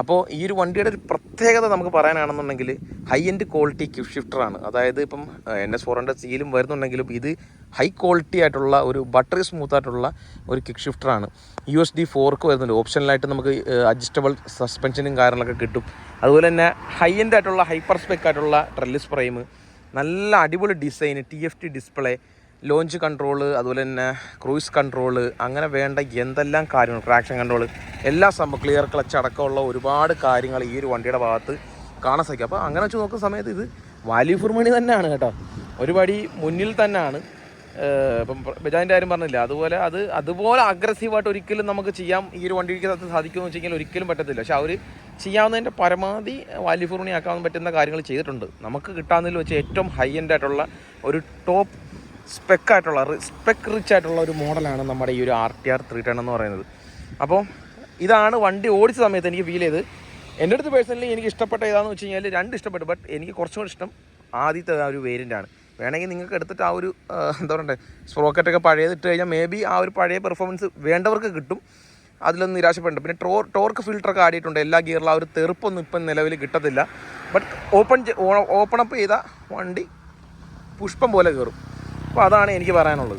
B: അപ്പോൾ ഈ ഒരു വണ്ടിയുടെ ഒരു പ്രത്യേകത നമുക്ക് പറയാനാണെന്നുണ്ടെങ്കിൽ ഹൈ എൻഡ് ക്വാളിറ്റി ക്യൂ ഷിഫ്റ്ററാണ് അതായത് ഇപ്പം എൻ എസ് ഫോർ ഹൺഡ്രഡ് സീലും വരുന്നുണ്ടെങ്കിലും ഇത് ഹൈ ക്വാളിറ്റി ആയിട്ടുള്ള ഒരു ബട്ടറി സ്മൂത്ത് ആയിട്ടുള്ള ഒരു കിക്ക് ഷിഫ്റ്ററാണ് യു എസ് ഡി ഫോർക്ക് വരുന്നുണ്ട്. ഓപ്ഷനിലായിട്ട് നമുക്ക് അഡ്ജസ്റ്റബിൾ സസ്പെൻഷനും കാര്യങ്ങളൊക്കെ കിട്ടും. അതുപോലെ തന്നെ ഹൈ എൻഡ് ആയിട്ടുള്ള ഹൈപ്പർ സ്പെക് ആയിട്ടുള്ള ട്രെല്ലിസ് ഫ്രെയിം നല്ല അടിപൊളി design T F T display launch control അതുപോലെ തന്നെ ക്രൂയിസ് കൺട്രോൾ അങ്ങനെ വേണ്ട എന്തെല്ലാം കാര്യങ്ങൾ ട്രാക്ഷൻ കൺട്രോൾ എല്ലാ സംഭവം ക്ലിയർ ക്ലച്ച് അടക്കമുള്ള ഒരുപാട് കാര്യങ്ങൾ ഈ ഒരു വണ്ടിയുടെ ഭാഗത്ത് കാണാൻ സാധിക്കും. അപ്പോൾ അങ്ങനെ വെച്ച് നോക്കുന്ന സമയത്ത് ഇത് വാല്യൂ ഫോർ മണി തന്നെയാണ് കേട്ടോ. ഒരുപടി മുന്നിൽ തന്നെയാണ്. ഇപ്പം ബജാജിന്റെ കാര്യം പറഞ്ഞില്ല? അതുപോലെ അത് അതുപോലെ അഗ്രസീവായിട്ട് ഒരിക്കലും നമുക്ക് ചെയ്യാം ഈ ഒരു വണ്ടിക്ക് അത് സാധിക്കുമെന്ന് വെച്ച് കഴിഞ്ഞാൽ ഒരിക്കലും പറ്റത്തില്ല. പക്ഷെ അവർ ചെയ്യാവുന്നതിന്റെ പരമാവധി വാല്യൂ ഫോർ മണി ആക്കാൻ പറ്റുന്ന കാര്യങ്ങൾ ചെയ്തിട്ടുണ്ട്. നമുക്ക് കിട്ടാവുന്നതിൽ വെച്ച് ഏറ്റവും ഹൈ എൻഡ് ആയിട്ടുള്ള ഒരു ടോപ്പ് സ്പെക്ക് ആയിട്ടുള്ള സ്പെക്ക് റിച്ച് ആയിട്ടുള്ള ഒരു മോഡലാണ് നമ്മുടെ ഈ ഒരു R T R three ten എന്ന് പറയുന്നത്. അപ്പോൾ ഇതാണ് വണ്ടി ഓടിച്ച സമയത്ത് എനിക്ക് ഫീൽ ചെയ്ത്. എന്റെ അടുത്ത് പേഴ്സണലി എനിക്ക് ഇഷ്ടപ്പെട്ട ഏതാണെന്ന് വെച്ച് കഴിഞ്ഞാൽ രണ്ട് ഇഷ്ടപ്പെട്ടു ബട്ട് എനിക്ക് കുറച്ചും കൂടി ഇഷ്ടം ആദ്യത്തെ ആ ഒരു വേരിയന്റ് ആണ്. വേണമെങ്കിൽ നിങ്ങൾക്ക് എടുത്തിട്ട് ആ ഒരു എന്താ പറയണ്ടേ സ്പ്രോക്കറ്റൊക്കെ പഴയത് ഇട്ട് കഴിഞ്ഞാൽ മേ ബി ആ ഒരു പഴയ പെർഫോമൻസ് വേണ്ടവർക്ക് കിട്ടും. അതിലൊന്നും നിരാശപ്പെടേണ്ട. പിന്നെ ടോർ ടോർക്ക് ഫിൽറ്ററൊക്കെ ആടിയിട്ടുണ്ട് എല്ലാ ഗിയറിലും ആ ഒരു തെറുപ്പൊന്നും ഇപ്പം നിലവിൽ കിട്ടത്തില്ല. ബട്ട് ഓപ്പൺ ഓപ്പൺ അപ്പ് ചെയ്ത വണ്ടി പുഷ്പം പോലെ കയറും അപ്പോൾ അതാണ് എനിക്ക് പറയാനുള്ളത്.